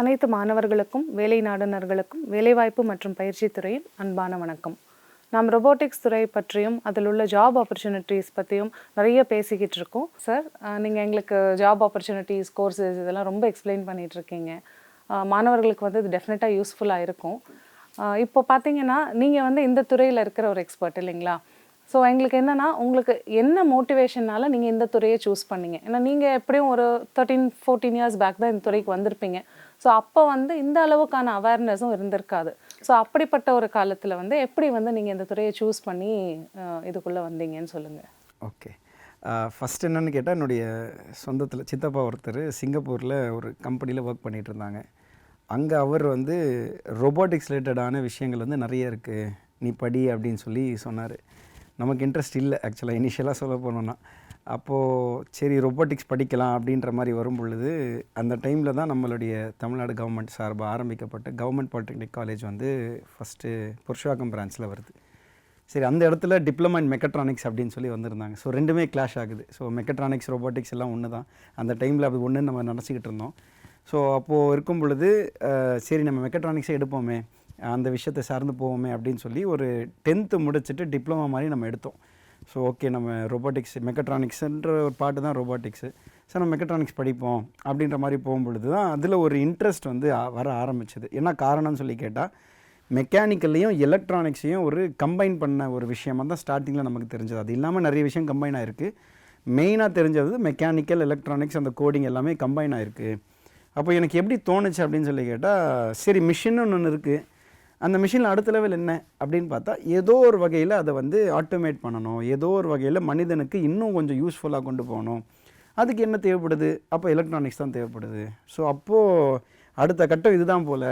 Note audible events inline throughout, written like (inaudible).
அனைத்து மாணவர்களுக்கும் வேலை நாடுனர்களுக்கும் வேலைவாய்ப்பு மற்றும் பயிற்சி துறையின் அன்பான வணக்கம். நாம் ரொபோட்டிக்ஸ் துறை பற்றியும் அதில் உள்ள ஜாப் ஆப்பர்ச்சுனிட்டிஸ் பற்றியும் நிறைய பேசிக்கிட்டு இருக்கோம். சார் நீங்கள் எங்களுக்கு ஜாப் ஆப்பர்ச்சுனிட்டிஸ் கோர்சஸ் இதெல்லாம் ரொம்ப எக்ஸ்பிளைன் பண்ணிட்டு இருக்கீங்க. மாணவர்களுக்கு வந்து இது டெஃபினட்டாக யூஸ்ஃபுல்லாக இருக்கும். இப்போ பார்த்தீங்கன்னா நீங்கள் வந்து இந்த துறையில் இருக்கிற ஒரு எக்ஸ்பர்ட் இல்லைங்களா? ஸோ எங்களுக்கு என்னென்னா உங்களுக்கு என்ன மோட்டிவேஷனால் நீங்கள் இந்த துறையை சூஸ் பண்ணீங்க? ஏன்னா நீங்கள் எப்படியும் ஒரு தேர்ட்டீன் ஃபோர்டீன் இயர்ஸ் பேக் தான் இந்த துறைக்கு வந்திருப்பீங்க. ஸோ அப்போ வந்து இந்த அளவுக்கான அவேர்னஸும் இருந்திருக்காது. ஸோ அப்படிப்பட்ட ஒரு காலத்தில் வந்து எப்படி வந்து நீங்கள் இந்த துறையை சூஸ் பண்ணி இதுக்குள்ளே வந்தீங்கன்னு சொல்லுங்கள் ஓகே ஃபஸ்ட் என்னென்னு கேட்டால் என்னுடைய சொந்தத்தில் சித்தப்பா ஒருத்தர் சிங்கப்பூரில் ஒரு கம்பெனியில் ஒர்க் பண்ணிகிட்டு இருந்தாங்க. அங்கே அவர் வந்து ரொபோட்டிக்ஸ் ரிலேட்டடான விஷயங்கள் வந்து நிறைய இருக்குது நீ படி அப்படின்னு சொல்லி சொன்னார். நமக்கு இன்ட்ரெஸ்ட் இல்லை ஆக்சுவலாக இனிஷியலாக சொல்ல போனோன்னா அப்போது சரி ரொபோட்டிக்ஸ் படிக்கலாம் அப்படின்ற மாதிரி வரும் பொழுது அந்த டைமில் தான் நம்மளுடைய தமிழ்நாடு கவர்மெண்ட் சார்பாக ஆரம்பிக்கப்பட்ட கவர்மெண்ட் பாலிடெக்னிக் காலேஜ் வந்து ஃபஸ்ட்டு புருஷாக்கம் பிரான்ச்சில் வருது. சரி அந்த இடத்துல டிப்ளமா இன் மெக்கட்ரானிக்ஸ் அப்படின்னு சொல்லி வந்திருந்தாங்க. ஸோ ரெண்டுமே கிளாஷ் ஆகுது. ஸோ மெக்கட்ரானிக்ஸ் ரோபோட்டிக்ஸ் எல்லாம் ஒன்று தான் அந்த டைமில் அப்படி ஒன்று நம்ம நினச்சிக்கிட்டு இருந்தோம். ஸோ அப்போது இருக்கும் பொழுது சரி நம்ம மெக்கட்ரானிக்ஸே எடுப்போமே அந்த விஷயத்தை சார்ந்து போவோமே அப்படின்னு சொல்லி ஒரு டென்த்து முடிச்சுட்டு டிப்ளமா மாதிரி நம்ம எடுத்தோம். ஸோ ஓகே நம்ம ரோபோட்டிக்ஸ் மெக்கட்ரானிக்ஸ்ன்ற ஒரு பாட்டு தான் ரோபோட்டிக்ஸு ஸோ நம்ம மெக்கட்ரானிக்ஸ் படிப்போம் அப்படின்ற மாதிரி போகும்பொழுது தான் அதில் ஒரு இன்ட்ரெஸ்ட் வந்து வர ஆரம்பிச்சது. என்ன காரணம்னு சொல்லி கேட்டால் மெக்கானிக்கல்லையும் எலக்ட்ரானிக்ஸையும் ஒரு கம்பைன் பண்ண ஒரு விஷயமா தான் ஸ்டார்டிங்கில் நமக்கு தெரிஞ்சது. அது இல்லாமல் நிறைய விஷயம் கம்பைன் ஆயிருக்கு. மெயினாக தெரிஞ்சது மெக்கானிக்கல் எலக்ட்ரானிக்ஸ் அந்த கோடிங் எல்லாமே கம்பைன் ஆயிருக்கு. அப்போ எனக்கு எப்படி தோணுச்சு அப்படின்னு சொல்லி கேட்டால் சரி மிஷின்னு ஒன்று இருக்குது அந்த மிஷினில் அடுத்த லெவல் என்ன அப்படின்னு பார்த்தா ஏதோ ஒரு வகையில் அதை வந்து ஆட்டோமேட் பண்ணணும். ஏதோ ஒரு வகையில் மனிதனுக்கு இன்னும் கொஞ்சம் யூஸ்ஃபுல்லாக கொண்டு போகணும். அதுக்கு என்ன தேவைப்படுது? அப்போ எலக்ட்ரானிக்ஸ் தான் தேவைப்படுது. ஸோ அப்போது அடுத்த கட்டம் இதுதான் போல்.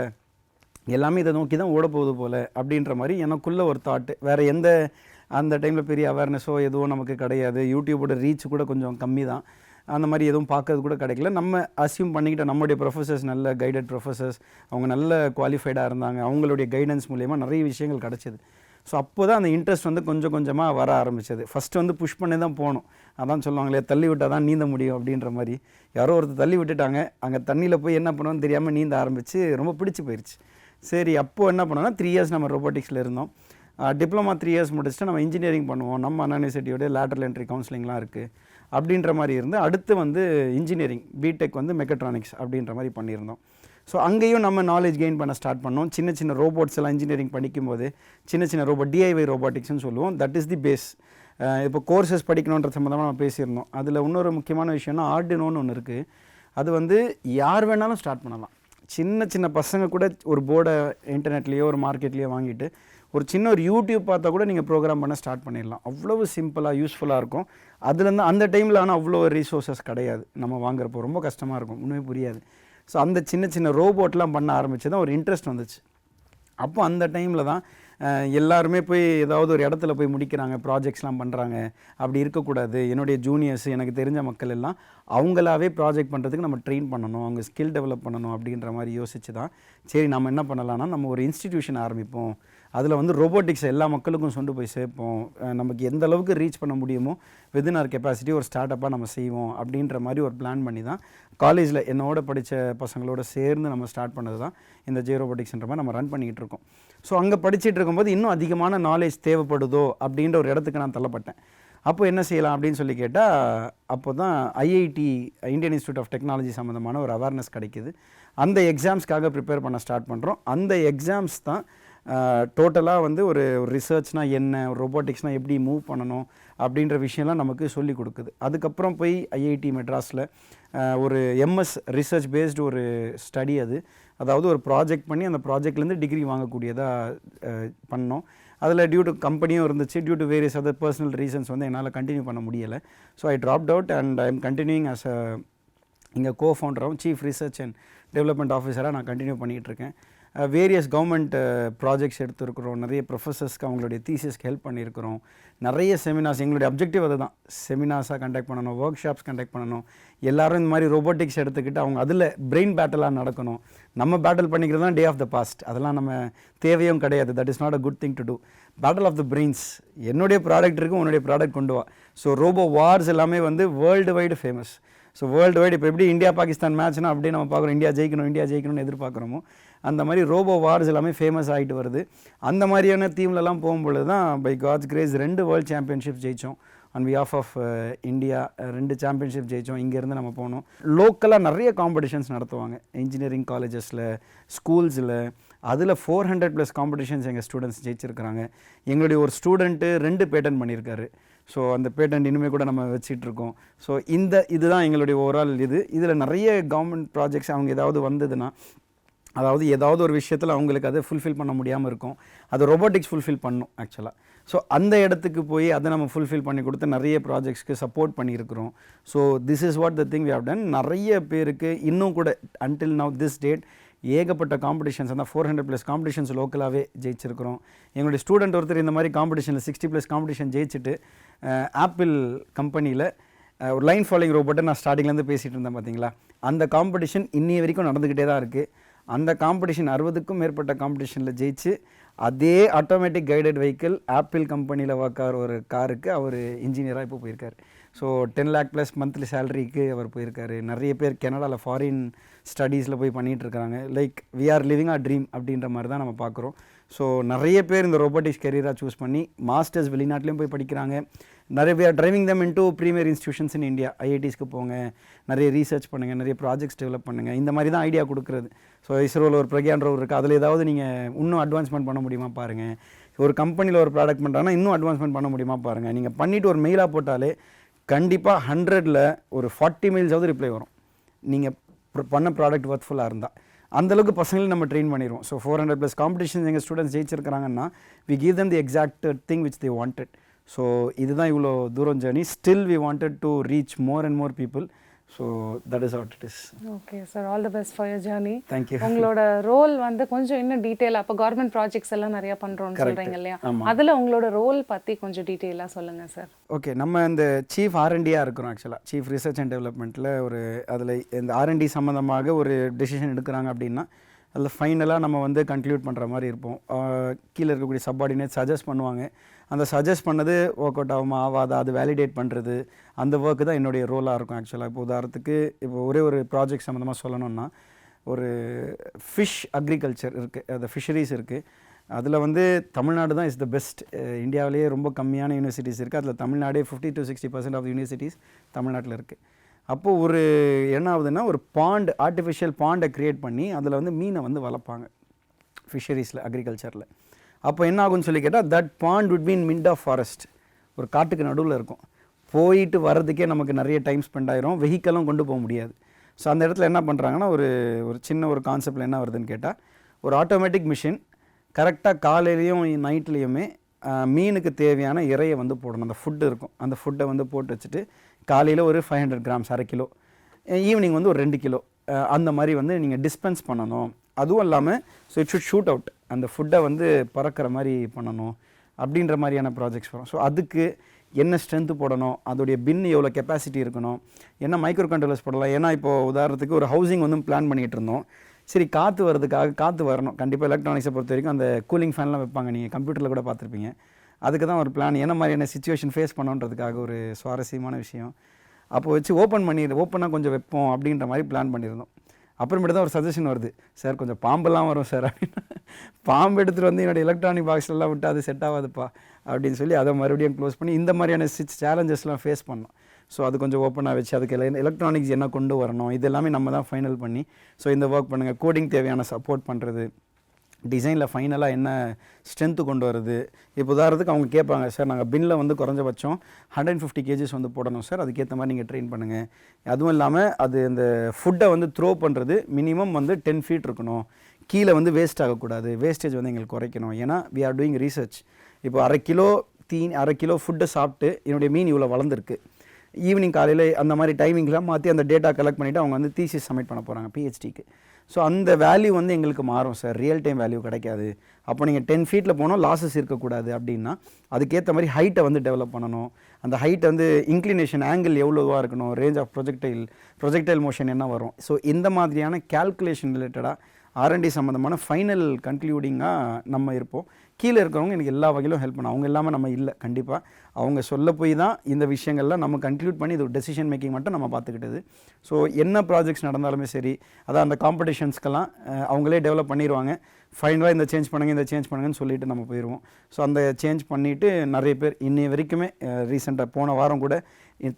எல்லாமே இதை நோக்கி தான் ஓட போகுது போல் அப்படின்ற மாதிரி எனக்குள்ளே ஒரு தாட்டு வேறு எந்த அந்த டைமில் பெரிய அவேர்னஸோ எதுவும் நமக்கு கிடையாது. யூடியூபோட ரீச் கூட கொஞ்சம் கம்மி தான். அந்த மாதிரி எதுவும் பார்க்கறது கூட கிடைக்கல. நம்ம அசியூம் பண்ணிக்கிட்ட நம்மளுடைய ப்ரொஃபஸர்ஸ் நல்ல கைடட் ப்ரொஃபஸர்ஸ் அவங்க நல்ல குவாலிஃபைடாக இருந்தாங்க. அவங்களுடைய கைடன்ஸ் மூலயமா நிறைய விஷயங்கள் கிடச்சிது. ஸோ அப்போ தான் அந்த இன்ட்ரெஸ்ட் வந்து கொஞ்சம் கொஞ்சமாக வர ஆரம்பிச்சது. ஃபஸ்ட்டு வந்து புஷ் பண்ணி தான் போகணும். அதான் சொல்லுவாங்களே தள்ளி விட்டால் தான் நீந்த முடியும் அப்படின்ற மாதிரி. யாரோ ஒருத்தர் தள்ளி விட்டுட்டாங்க. அங்கே தண்ணியில் போய் என்ன பண்ணணும்னு தெரியாமல் நீந்த ஆரம்பித்து ரொம்ப பிடிச்சி போயிடுச்சு சரி அப்போது என்ன பண்ணோம்னா த்ரீ இயர்ஸ் நம்ம ரொபோட்டிக்ஸில் இருந்தோம். டிப்ளமா த்ரீ இயர்ஸ் முடிச்சுட்டு நம்ம இன்ஜினியரிங் பண்ணுவோம். நம்ம அண்ணா யூனிவர்சிட்டியோட லேட்டரல் என்ட்ரி கவுன்சிலிங்லாம் இருக்குது அப்படின்ற மாதிரி இருந்து அடுத்து வந்து இன்ஜினியரிங் பிடெக் வந்து மெக்கட்ரானிக்ஸ் அப்படின்ற மாதிரி பண்ணியிருந்தோம். ஸோ அங்கேயும் நம்ம நாலேஜ் கெயின் பண்ண ஸ்டார்ட் பண்ணோம். சின்ன சின்ன ரோபோட்ஸ் எல்லாம் இன்ஜினியரிங் படிக்கும்போது சின்ன சின்ன ரோபோட் டிஐஒய் ரோபோட்டிக்ஸ்னு சொல்லுவோம். தட் இஸ் தி பேஸ் இப்போ கோர்சஸ் படிக்கணுன்ற சம்மந்தமாக நம்ம பேசியிருந்தோம். அதில் இன்னொரு முக்கியமான விஷயம்னா ஆர்டினோன்னு ஒன்று இருக்குது அது வந்து யார் வேணாலும் ஸ்டார்ட் பண்ணலாம். சின்ன சின்ன பசங்க கூட ஒரு போர்டை இன்டர்நெட்லேயோ ஒரு மார்க்கெட்லேயோ வாங்கிட்டு ஒரு சின்ன ஒரு யூடியூப் பார்த்தா கூட நீங்கள் ப்ரோக்ராம் பண்ண ஸ்டார்ட் பண்ணிடலாம். அவ்வளவு சிம்பிளாக யூஸ்ஃபுல்லாக இருக்கும். அதுலேருந்து அந்த டைமில் ஆனால் அவ்வளோ ரிசோர்ஸஸ் கிடையாது. நம்ம வாங்குறப்போ ரொம்ப கஷ்டமாக இருக்கும். ஒன்றுமே புரியாது. ஸோ அந்த சின்ன சின்ன ரோபோட்லாம் பண்ண ஆரம்பித்து தான் ஒரு இன்ட்ரெஸ்ட் வந்துச்சு. அப்போ அந்த டைமில் தான் எல்லாருமே போய் ஏதாவது ஒரு இடத்துல போய் முடிக்கிறாங்க. ப்ராஜெக்ட்ஸ்லாம் பண்ணுறாங்க அப்படி இருக்கக்கூடாது. என்னுடைய ஜூனியர்ஸ் எனக்கு தெரிஞ்ச மக்கள் எல்லாம் அவங்களாவே ப்ராஜெக்ட் பண்ணுறதுக்கு நம்ம ட்ரெயின் பண்ணணும். அவங்க ஸ்கில் டெவலப் பண்ணணும் அப்படின்ற மாதிரி யோசிச்சு தான் சரி நம்ம என்ன பண்ணலாம்னா நம்ம ஒரு இன்ஸ்டிடியூஷன் ஆரம்பிப்போம். அதில் வந்து ரோபோட்டிக்ஸ் எல்லா மக்களுக்கும் கொண்டு போய் சேர்ப்போம். நமக்கு எந்த அளவுக்கு ரீச் பண்ண முடியுமோ வித்தின் ஆர் கெப்பாசிட்டி ஒரு ஸ்டார்ட் அப்பாக நம்ம செய்வோம் அப்படின்ற மாதிரி ஒரு பிளான் பண்ணி தான் காலேஜில் என்னோட படித்த பசங்களோட சேர்ந்து நம்ம ஸ்டார்ட் பண்ணது தான் இந்த ஜே ரோபோட்டிக்ஸ்ன்ற மாதிரி நம்ம ரன் பண்ணிக்கிட்டு இருக்கோம். ஸோ அங்கே படிச்சிட்டு இருக்கும்போது இன்னும் அதிகமான நாலேஜ் தேவைப்படுதோ அப்படின்ற ஒரு இடத்துக்கு நான் தள்ளப்பட்டேன். அப்போ என்ன செய்யலாம் அப்படின்னு சொல்லி கேட்டால் அப்போ தான் IIT Indian institute of technology சம்மந்தமான ஒரு அவேர்னஸ் கிடைக்குது. அந்த எக்ஸாம்ஸ்க்காக ப்ரிப்பேர் பண்ண ஸ்டார்ட் பண்ணுறோம் அந்த எக்ஸாம்ஸ் தான் டோட்டலாக வந்து ஒரு ரிசர்ச்னால் என்ன ரொபோட்டிக்ஸ்னால் எப்படி மூவ் பண்ணணும் அப்படின்ற விஷயம்லாம் நமக்கு சொல்லி கொடுக்குது. அதுக்கப்புறம் போய் ஐஐடி மெட்ராஸில் ஒரு எம்எஸ் ரிசர்ச் பேஸ்டு ஒரு ஸ்டடி அது. அதாவது ஒரு ப்ராஜெக்ட் பண்ணி அந்த ப்ராஜெக்ட்லேருந்து டிகிரி வாங்கக்கூடியதாக பண்ணோம். அதில் டியூ டு கம்பெனியும் இருந்துச்சு. Due to various other personal reasons வந்து என்னால் கண்டினியூ பண்ண முடியலை. So I dropped out and I am continuing as a இங்கே கோ ஃபவுண்டராகவும் சீஃப் ரிசர்ச் அண்ட் டெவலப்மெண்ட் ஆஃபீஸராக நான் கண்டினியூ பண்ணிகிட்டு இருக்கேன். வேரியஸ் கவர்மெண்ட் ப்ராஜெக்ட்ஸ் எடுத்துருக்குறோம். நிறைய ப்ரொஃபஸர்ஸ்க்கு அவங்களுடைய தீசஸ்க்கு ஹெல்ப் பண்ணியிருக்கிறோம். நிறைய செமினார்ஸ் எங்களுடைய அப்ஜெக்டிவ் அதுதான். செமினார்ஸாக கண்டக்ட் பண்ணணும் ஒர்க் ஷாப்ஸ் கண்டக்ட் பண்ணணும். எல்லாரும் இந்த மாதிரி ரோபோட்டிக்ஸ் எடுத்துக்கிட்டு அவங்க அதில் பிரெயின் பேட்டலாக நடக்கணும். நம்ம பேட்டில் பண்ணிக்கிறது தான் டே ஆஃப் த பாஸ்ட் அதெல்லாம் நம்ம தேவையும் கிடையாது. That is not a good thing to do battle of the brains என்னுடைய ப்ராடக்ட் இருக்கும் உன்னுடைய ப்ராடக்ட் கொண்டு வா. ஸோ ரோபோ வார்ஸ் எல்லாமே வந்து world wide famous so world wide இப்போ எப்படி இந்தியா பாகிஸ்தான் மேட்ச்னா அப்படியே நம்ம பார்க்குறோம். இந்தியா ஜெயிக்கணும் இந்தியா ஜெயிக்கணும்னு எதிர்பார்க்குறோமோ அந்த மாதிரி ரோபோ வார்ஸ் எல்லாமே ஃபேமஸ் ஆகிட்டு வருது. அந்த மாதிரியான தீம்லலாம் போகும்பொழுது தான் பை காட்ஸ் கிரேஸ் ரெண்டு வேர்ல்டு சாம்பியன்ஷிப் ஜெயித்தோம் ஆன் பிஹாஃப் ஆஃப் இந்தியா ரெண்டு சாம்பியன்ஷிப் ஜெயித்தோம் இங்கேருந்து நம்ம போனோம். லோக்கலாக நிறைய காம்படிஷன்ஸ் நடத்துவாங்க. இன்ஜினியரிங் காலேஜஸில் ஸ்கூல்ஸில் அதில் ஃபோர் ஹண்ட்ரட் ப்ளஸ் காம்படிஷன்ஸ் எங்கள் ஸ்டூடெண்ட்ஸ் ஜெயிச்சிருக்கிறாங்க. எங்களுடைய ஒரு ஸ்டூடெண்ட்டு ரெண்டு பேட்டன் பண்ணியிருக்காரு. ஸோ அந்த பேட்டன்ட் இனிமேல் கூட நம்ம வச்சிட்ருக்கோம். ஸோ இந்த இதுதான் எங்களுடைய ஓவரால் இது. இதில் நிறைய கவர்மெண்ட் ப்ராஜெக்ட்ஸ் அவங்க ஏதாவது வந்ததுன்னா அதாவது ஏதாவது ஒரு விஷயத்தில் அவங்களுக்கு அதை ஃபுல்ஃபில் பண்ண முடியாமல் இருக்கும். அது ரொபோட்டிக்ஸ் ஃபுல்ஃபில் பண்ணும் ஆக்சுவலாக ஸோ அந்த இடத்துக்கு போய் அதை நம்ம ஃபுல்ஃபில் பண்ணி கொடுத்து நிறைய ப்ராஜெக்ட்ஸ்க்கு சப்போர்ட் பண்ணியிருக்கிறோம். So this is what the thing we have done நிறைய பேருக்கு இன்னும் கூட அன்டில் நவ் திஸ் டேட் ஏகப்பட்ட காம்படிஷன்ஸ் அந்த ஃபோர் ஹண்ட்ரட் ப்ளஸ் காம்படிஷன்ஸ் லோக்கலாகவே ஜெயிச்சிருக்கிறோம். எங்களுடைய ஸ்டூடெண்ட் ஒருத்தர் இந்த மாதிரி காம்படிஷனில் சிக்ஸ்டி ப்ளஸ் காம்படிஷன் ஜெயிச்சுட்டு ஆப்பிள் கம்பெனியில் ஒரு லைன் ஃபாலோயிங் ரோபோட்டை நான் ஸ்டார்டிங்லேருந்து பேசிகிட்டு இருந்தேன் பார்த்தீங்களா அந்த காம்படிஷன் இன்னி வரைக்கும் நடந்துக்கிட்டே தான் இருக்குது அந்த காம்படிஷன் அறுபதுக்கும் மேற்பட்ட காம்படிஷனில் ஜெயிச்சு அதே ஆட்டோமேட்டிக் கைடட் வெஹிக்கிள் ஆப்பிள் கம்பெனியில் வாக்கார் ஒரு காருக்கு அவர் இன்ஜினியராக இப்போ போயிருக்கார். So ten lakh plus monthly சேலரிக்கு அவர் போயிருக்காரு. நிறைய பேர் கனடாவில் ஃபாரின் ஸ்டடீஸில் போய் பண்ணிகிட்ருக்கிறாங்க like we are living our dream அப்படின்ற மாதிரி தான் நம்ம பார்க்குறோம் ஸோ நிறைய பேர் இந்த ரோபோட்டிக்ஸ் கெரியராக சூஸ் பண்ணி மாஸ்டர்ஸ் வெளிநாட்டிலையும் போய் படிக்கிறாங்க. நிறைய பேர் driving them into premier institutions in India ஐஐடிஸ்க்கு போங்க நிறைய ரீசர்ச் பண்ணுங்கள் நிறைய ப்ராஜெக்ட்ஸ் டெவலப் பண்ணுங்கள் இந்த மாதிரி தான் ஐடியா கொடுக்குறது. ஸோ இஸ்ரோவில் ஒரு பிரக்யான் ஒரு இருக்குது அதில் ஏதாவது நீங்கள் இன்னும் அட்வான்ஸ்மெண்ட் பண்ண முடியுமா பாருங்கள் ஒரு கம்பெனியில் ஒரு ப்ராடக்ட் பண்ணுறாங்கன்னா இன்னும் அட்வான்ஸ்மெண்ட் பண்ண முடியுமா பாருங்கள் நீங்கள் பண்ணிவிட்டு ஒரு மெயிலாக போட்டாலே கண்டிப்பாக ஹண்ட்ரடில் ஒரு ஃபார்ட்டி மெயில்ஸாவது ரிப்ளை வரும். நீங்கள் பண்ண ப்ராடக்ட் ஒர்த்ஃபுல்லாக இருந்தால் அந்தளவுக்கு பசங்களையும் நம்ம ட்ரெயின் பண்ணிடுவோம் so four hundred plus competition எங்கள் students ஜெயிச்சிருக்கிறாங்கன்னா we give them the exact thing which they wanted so இதுதான் இவ்வளோ தூரம் journey still we wanted to reach more and more people so that is what it is okay sir all the best for your journey thank you உங்களோட role வந்து கொஞ்சம் இன்னும் டீட்டெயிலாக அப்போ government projects எல்லாம் நிறைய பண்ணுறோம்னு சொல்கிறீங்க இல்லையா? அதில் உங்களோட ரோல் பற்றி கொஞ்சம் டீட்டெயிலாக சொல்லுங்கள் சார் ஓகே நம்ம இந்த சீஃப் ஆர்என்டியாக இருக்கிறோம் ஆக்சுவலாக சீஃப் ரிசர்ச் அண்ட் டெவலப்மெண்ட்டில் ஒரு அதில் இந்த ஆர்என்டி சம்மந்தமாக ஒரு டெசிஷன் எடுக்கிறாங்க அப்படின்னா அதில் ஃபைனலாக நம்ம வந்து கன்க்ளூட் பண்ணுற மாதிரி இருப்போம். கீழே இருக்கக்கூடிய சப்பார்டினேட் சஜஸ்ட் பண்ணுவாங்க. அந்த சஜஸ்ட் பண்ணது ஒர்க் அவுட் ஆகுமா ஆகாதா அது வேலிடேட் பண்ணுறது அந்த ஒர்க்கு தான் என்னுடைய ரோலாக இருக்கும் ஆக்சுவலாக இப்போ உதாரணத்துக்கு இப்போ ஒரே ஒரு ப்ராஜெக்ட் சம்மந்தமாக சொல்லணும்னா ஒரு ஃபிஷ் அக்ரிகல்ச்சர் இருக்குது அந்த ஃபிஷரிஸ் இருக்குது அதில் வந்து தமிழ்நாடு தான் இஸ் த பெஸ்ட் இந்தியாவிலேயே ரொம்ப கம்மியான யூனிவர்சிட்டிஸ் இருக்குது அதில் தமிழ்நாடே fifty to sixty percent of universities தமிழ்நாட்டில் இருக்குது அப்போது ஒரு என்ன ஆகுதுன்னா ஒரு பாண்ட் ஆர்டிஃபிஷியல் பாண்டை க்ரியேட் பண்ணி அதில் வந்து மீனை வந்து வளர்ப்பாங்க ஃபிஷரிஸில் அக்ரிகல்ச்சரில் அப்போ என்ன ஆகும்னு சொல்லி கேட்டால் தட் பாண்ட் விட் மீன் மிண்ட் ஆஃப் ஃபாரஸ்ட் ஒரு காட்டுக்கு நடுவில் இருக்கும். போயிட்டு வர்றதுக்கே நமக்கு நிறைய டைம் ஸ்பெண்ட் ஆயிரும். வெஹிக்கலும் கொண்டு போக முடியாது. ஸோ அந்த இடத்துல என்ன பண்ணுறாங்கன்னா ஒரு ஒரு சின்ன ஒரு கான்செப்டில் என்ன வருதுன்னு கேட்டால் ஒரு ஆட்டோமேட்டிக் மிஷின் கரெக்டாக காலையிலையும் நைட்லேயுமே மீனுக்கு தேவையான இறையை வந்து போடணும். அந்த ஃபுட்டு இருக்கும். அந்த ஃபுட்டை வந்து போட்டு வச்சுட்டு காலையில் ஒரு ஃபைவ் ஹண்ட்ரட் கிராம்ஸ் அரை கிலோ ஈவினிங் வந்து ஒரு ரெண்டு கிலோ அந்த மாதிரி வந்து நீங்கள் டிஸ்பென்ஸ் பண்ணணும். அதுவும் இல்லாமல் so it should shoot out அந்த ஃபுட்டை வந்து பறக்கிற மாதிரி பண்ணணும் அப்படின்ற மாதிரியான ப்ராஜெக்ட்ஸ் வரும். ஸோ அதுக்கு என்ன ஸ்ட்ரென்த்து போடணும்? அதோடைய பின் எவ்வளோ கெப்பாசிட்டி இருக்கணும்? என்ன மைக்ரோ கண்ட்ரோலர்ஸ் போடலாம்? ஏன்னா இப்போது உதாரணத்துக்கு ஒரு ஹவுசிங் வந்து பிளான் பண்ணிகிட்டு இருந்தோம். சரி காற்று வர்றதுக்காக காற்று வரணும். கண்டிப்பாக எலக்ட்ரானிக்ஸை பொறுத்த வரைக்கும் அந்த கூலிங் ஃபேன்லாம் வைப்பாங்க. நீங்கள் கம்ப்யூட்டரில் கூட பார்த்துருப்பீங்க. அதுக்கு தான் ஒரு பிளான் என்ன மாதிரியான சுச்சுவேஷன் ஃபேஸ் பண்ணுன்றதுக்காக ஒரு சுவாரஸ்யமான விஷயம். அப்போ வச்சு ஓப்பன் பண்ணி ஓப்பனாக கொஞ்சம் வைப்போம் அப்படின்ற மாதிரி பிளான் பண்ணியிருந்தோம் அப்புறமேட்டு தான் ஒரு சஜஷன் வருது. சார் கொஞ்சம் பாம்பெல்லாம் வரும் சார் அப்படின்னா. பாம்பு எடுத்துகிட்டு வந்து என்னோட எலக்ட்ரானிக் பாக்ஸ்லாம் விட்டு அது செட் ஆகாதுப்பா அப்படின்னு சொல்லி அதை மறுபடியும் க்ளோஸ் பண்ணி இந்த மாதிரியான சிச் சேலஞ்சஸ்லாம் ஃபேஸ் பண்ணோம். ஸோ அது கொஞ்சம் ஓப்பனாக வச்சு அதுக்கு எலக்ட்ரானிக்ஸ் என்ன கொண்டு வரணும் இது எல்லாமே நம்ம தான் ஃபைனல் பண்ணி ஸோ இந்த ஒர்க் பண்ணுங்கள் கோடிங் தேவையான சப்போர்ட் பண்ணுறது டிசைனில் ஃபைனலாக என்ன ஸ்ட்ரென்த்து கொண்டு வருது? இப்போ உதாரணத்துக்கு அவங்க கேட்பாங்க சார் நாங்கள் பின்னில் வந்து குறைஞ்சபட்சம் ஹண்ட்ரட் ஃபிஃப்டி கேஜிஸ் வந்து போடணும் சார். அதுக்கேற்ற மாதிரி நீங்கள் ட்ரெயின் பண்ணுங்கள் அதுவும் இல்லாமல் அது இந்த ஃபுட்டை வந்து த்ரோ பண்ணுறது மினிமம் வந்து டென் ஃபீட் இருக்கணும். கீழே வந்து வேஸ்ட் ஆகக்கூடாது. வேஸ்டேஜ் வந்து எங்களுக்கு குறைக்கணும். ஏன்னா வி ஆர் டூயிங் ரீசர்ச் இப்போ அரை கிலோ தீன் அரை கிலோ ஃபுட்டை சாப்பிட்டு என்னுடைய மீன் இவ்வளோ வளர்ந்துருக்கு. ஈவினிங் காலையில் அந்த மாதிரி டைமிங்லாம் மாற்றி அந்த டேட்டா கலெக்ட் பண்ணிவிட்டு அவங்க வந்து தீசிஸ் சப்மிட் பண்ண போகிறாங்க பிஹெச்டிக்கு ஸோ அந்த வேல்யூ வந்து எங்களுக்கு மாறும் சார் ரியல் டைம் வேல்யூ கிடைக்காது. அப்போ நீங்கள் டென் ஃபீட்டில் போனால் லாஸஸ் இருக்கக்கூடாது அப்படின்னா அதுக்கேற்ற மாதிரி ஹைட்டை வந்து டெவலப் பண்ணணும். அந்த ஹைட் வந்து இன்க்ளினேஷன் ஆங்கிள் எவ்வளோவா இருக்கணும் range of projectile projectile motion என்ன வரும். ஸோ இந்த மாதிரியான கேல்குலேஷன் ரிலேட்டடாக ஆர்என்டி சம்மந்தமான ஃபைனல் கன்க்ளூடிங்காக நம்ம இருப்போம். கீழே இருக்கிறவங்க எனக்கு எல்லா வகையிலும் ஹெல்ப் பண்ண அவங்க இல்லாமல் நம்ம இல்லை கண்டிப்பாக அவங்க சொல்ல போய் தான் இந்த விஷயங்கள்லாம் நம்ம கன்க்ளூட் பண்ணி இது ஒரு டெசிஷன் மேக்கிங் மட்டும் நம்ம பார்த்துக்கிட்டது. ஸோ என்ன ப்ராஜெக்ட்ஸ் நடந்தாலுமே சரி அதான் அந்த காம்படிஷன்ஸ்க்கெல்லாம் அவங்களே டெவலப் பண்ணிடுவாங்க ஃபைனலாக இந்த சேஞ்ச் பண்ணுங்க இந்த சேஞ்ச் பண்ணுங்கன்னு சொல்லிட்டு நம்ம போயிடுவோம் ஸோ அந்த சேஞ்ச் பண்ணிவிட்டு நிறைய பேர் இன்னைய வரைக்குமே ரீசெண்டாக போன வாரம் கூட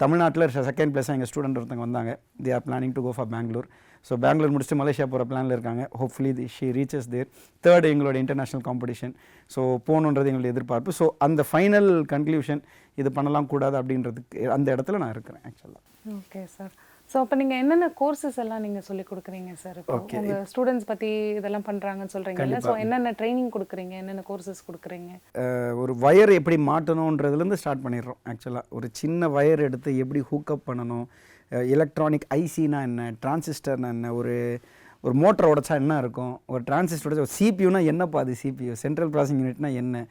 தமிழ்நாட்டில் செகண்ட் பிளேஸாக எங்கள் ஸ்டூடெண்ட் ஒருத்தங்க வந்தாங்க. They are planning to go for Bangalore so Bangalore முடிச்சுட்டு மலேசியா போகிற பிளானில் இருக்காங்க. Hopefully the she reaches their third எங்களோட இன்டர்நேஷ்னல் காம்படிஷன் ஸோ போகணுன்றது எங்களுடைய எதிர்பார்ப்பு. ஸோ அந்த ஃபைனல் கன்க்ளூஷன் இது பண்ணலாம் கூடாது அப்படின்றதுக்கு அந்த இடத்துல நான் இருக்கிறேன் ஆக்சுவலாக ஓகே சார் ஸோ அப்போ நீங்கள் என்னென்ன கோர்சஸ் எல்லாம் நீங்கள் சொல்லி கொடுக்குறீங்க சார் Okay. உங்கள் ஸ்டூடெண்ட்ஸ் பற்றி இதெல்லாம் பண்ணுறாங்கன்னு சொல்கிறீங்கல்ல ஸோ என்னென்ன ட்ரைனிங் கொடுக்குறீங்க? என்னென்ன கோர்சஸ் கொடுக்குறீங்க? ஒரு வயர் எப்படி மாட்டணுன்றதுலேருந்து ஸ்டார்ட் பண்ணிடுறோம் ஆக்சுவலாக ஒரு சின்ன வயர் எடுத்து எப்படி ஹூக்கப் பண்ணணும் எலக்ட்ரானிக் ஐசினா என்ன? டிரான்சிஸ்டர்னா என்ன? ஒரு ஒரு மோட்டர் உடைச்சா என்ன இருக்கும்? ஒரு டிரான்சிஸ்டர் உடைச்சா சிபியூனா என்னப்பா அது சிபியூ சென்ட்ரல் ப்ராசஸிங் யூனிட்னா என்ன?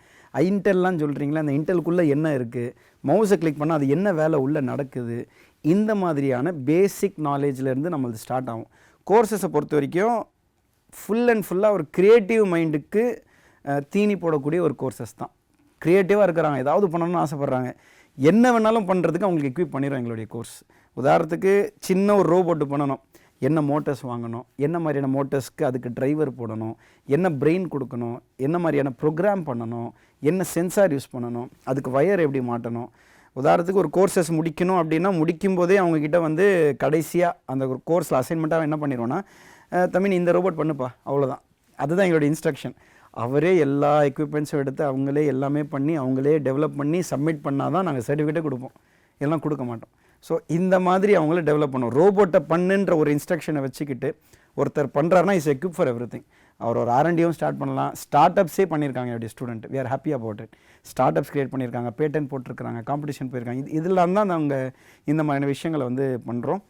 இன்டெல்லாம் சொல்கிறீங்களா அந்த இன்டெலுக்குள்ளே என்ன இருக்குது மவுஸை கிளிக் பண்ணால் அது என்ன வேலை உள்ளே நடக்குது? இந்த மாதிரியான பேசிக் நாலேஜ்லேருந்து நம்மளது ஸ்டார்ட் ஆகும். கோர்சஸை பொறுத்த வரைக்கும் ஃபுல் அண்ட் ஃபுல்லாக ஒரு க்ரியேட்டிவ் மைண்டுக்கு தீனி போடக்கூடிய ஒரு கோர்சஸ் தான். க்ரியேட்டிவாக இருக்கிறாங்க. ஏதாவது பண்ணணும்னு ஆசைப்பட்றாங்க. என்ன வேணாலும் பண்ணுறதுக்கு அவங்களுக்கு எக்யூப் பண்ணிடுறோம் எங்களுடைய கோர்ஸ் உதாரணத்துக்கு சின்ன ஒரு ரோபோட்டு பண்ணணும். என்ன மோட்டர்ஸ் வாங்கணும்? என்ன மாதிரியான மோட்டர்ஸ்க்கு அதுக்கு டிரைவர் போடணும்? என்ன பிரெயின் கொடுக்கணும்? என்ன மாதிரியான ப்ரோக்ராம் பண்ணணும்? என்ன சென்சார் யூஸ் பண்ணணும்? அதுக்கு வயர் எப்படி மாட்டணும்? உதாரணத்துக்கு ஒரு கோர்சஸ் முடிக்கணும் அப்படின்னா முடிக்கும் போதே அவங்கக்கிட்ட வந்து கடைசியாக அந்த ஒரு கோர்ஸில் அசைன்மெண்ட்டாக என்ன பண்ணிடுவோன்னா தமிழ் நீ இந்த ரோபோட் பண்ணுப்பா. அவ்வளோதான் அதுதான் எங்களோட இன்ஸ்ட்ரக்ஷன் அவரே எல்லா எக்யூப்மெண்ட்ஸும் எடுத்து அவங்களே எல்லாமே பண்ணி அவங்களே டெவலப் பண்ணி சப்மிட் பண்ணால் தான் நாங்கள் சர்டிஃபிகேட்டே கொடுப்போம். எல்லாம் கொடுக்க மாட்டோம். ஸோ இந்த மாதிரி அவங்கள டெவலப் பண்ணுவோம் ரோபோட்டை பண்ணுன்ற ஒரு இன்ஸ்ட்ரக்ஷனை வச்சுக்கிட்டு ஒருத்தர் பண்ணுறாருனா is equip for everything அவர் ஒரு ஆர்என்டியும் ஸ்டார்ட் பண்ணலாம். ஸ்டார்ட் அப்ஸே பண்ணியிருக்காங்க என்னுடைய student we are happy about it startups create பண்ணியிருக்காங்க. பேட்டன் போட்டிருக்காங்க காம்படிஷன் போயிருக்காங்க. இது இதெல்லாம் தான் நாங்கள் இந்த மாதிரியான விஷயங்களை வந்து பண்ணுறோம்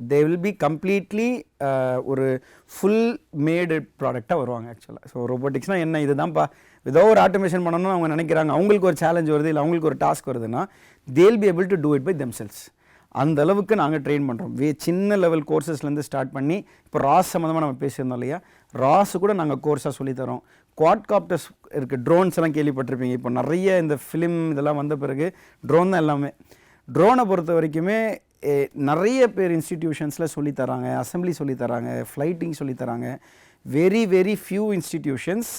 தே வில் பி கம்ப்ளீட்லி ஒரு ஃபுல் மேடு ப்ராடக்டாக வருவாங்க ஆக்சுவலாக ஸோ ரோபோட்டிக்ஸ்னால் என்ன? இதுதான்ப்பா. ஏதோ ஒரு ஆட்டோமேஷன் பண்ணணும்னு அவங்க நினைக்கிறாங்க. அவங்களுக்கு ஒரு சேலஞ்ச் வருது இல்லை அவங்களுக்கு ஒரு டாஸ்க் வருதுன்னா they'll be able to do it by themselves அந்த அளவுக்கு நாங்கள் ட்ரெயின் பண்ணுறோம் வே சின்ன லெவல் கோர்சஸ்லேருந்து ஸ்டார்ட் பண்ணி இப்போ ராஸ் சம்மந்தமாக நம்ம பேசியிருந்தோம் இல்லையா? ராஸ் கூட நாங்கள் கோர்ஸாக சொல்லித்தரோம் குவாட்காப்டர்ஸ் இருக்குது ட்ரோன்ஸ் எல்லாம் கேள்விப்பட்டிருப்பீங்க. இப்போ நிறைய இந்த ஃபிலிம் இதெல்லாம் வந்த பிறகு ட்ரோன் தான் எல்லாமே. ட்ரோனை பொறுத்த வரைக்குமே நிறைய பேர் இன்ஸ்டிடியூஷன்ஸில் சொல்லித்தராங்க அசம்பிளி சொல்லித்தராங்க ஃப்ளைட்டிங் சொல்லித்தராங்க very very few institutions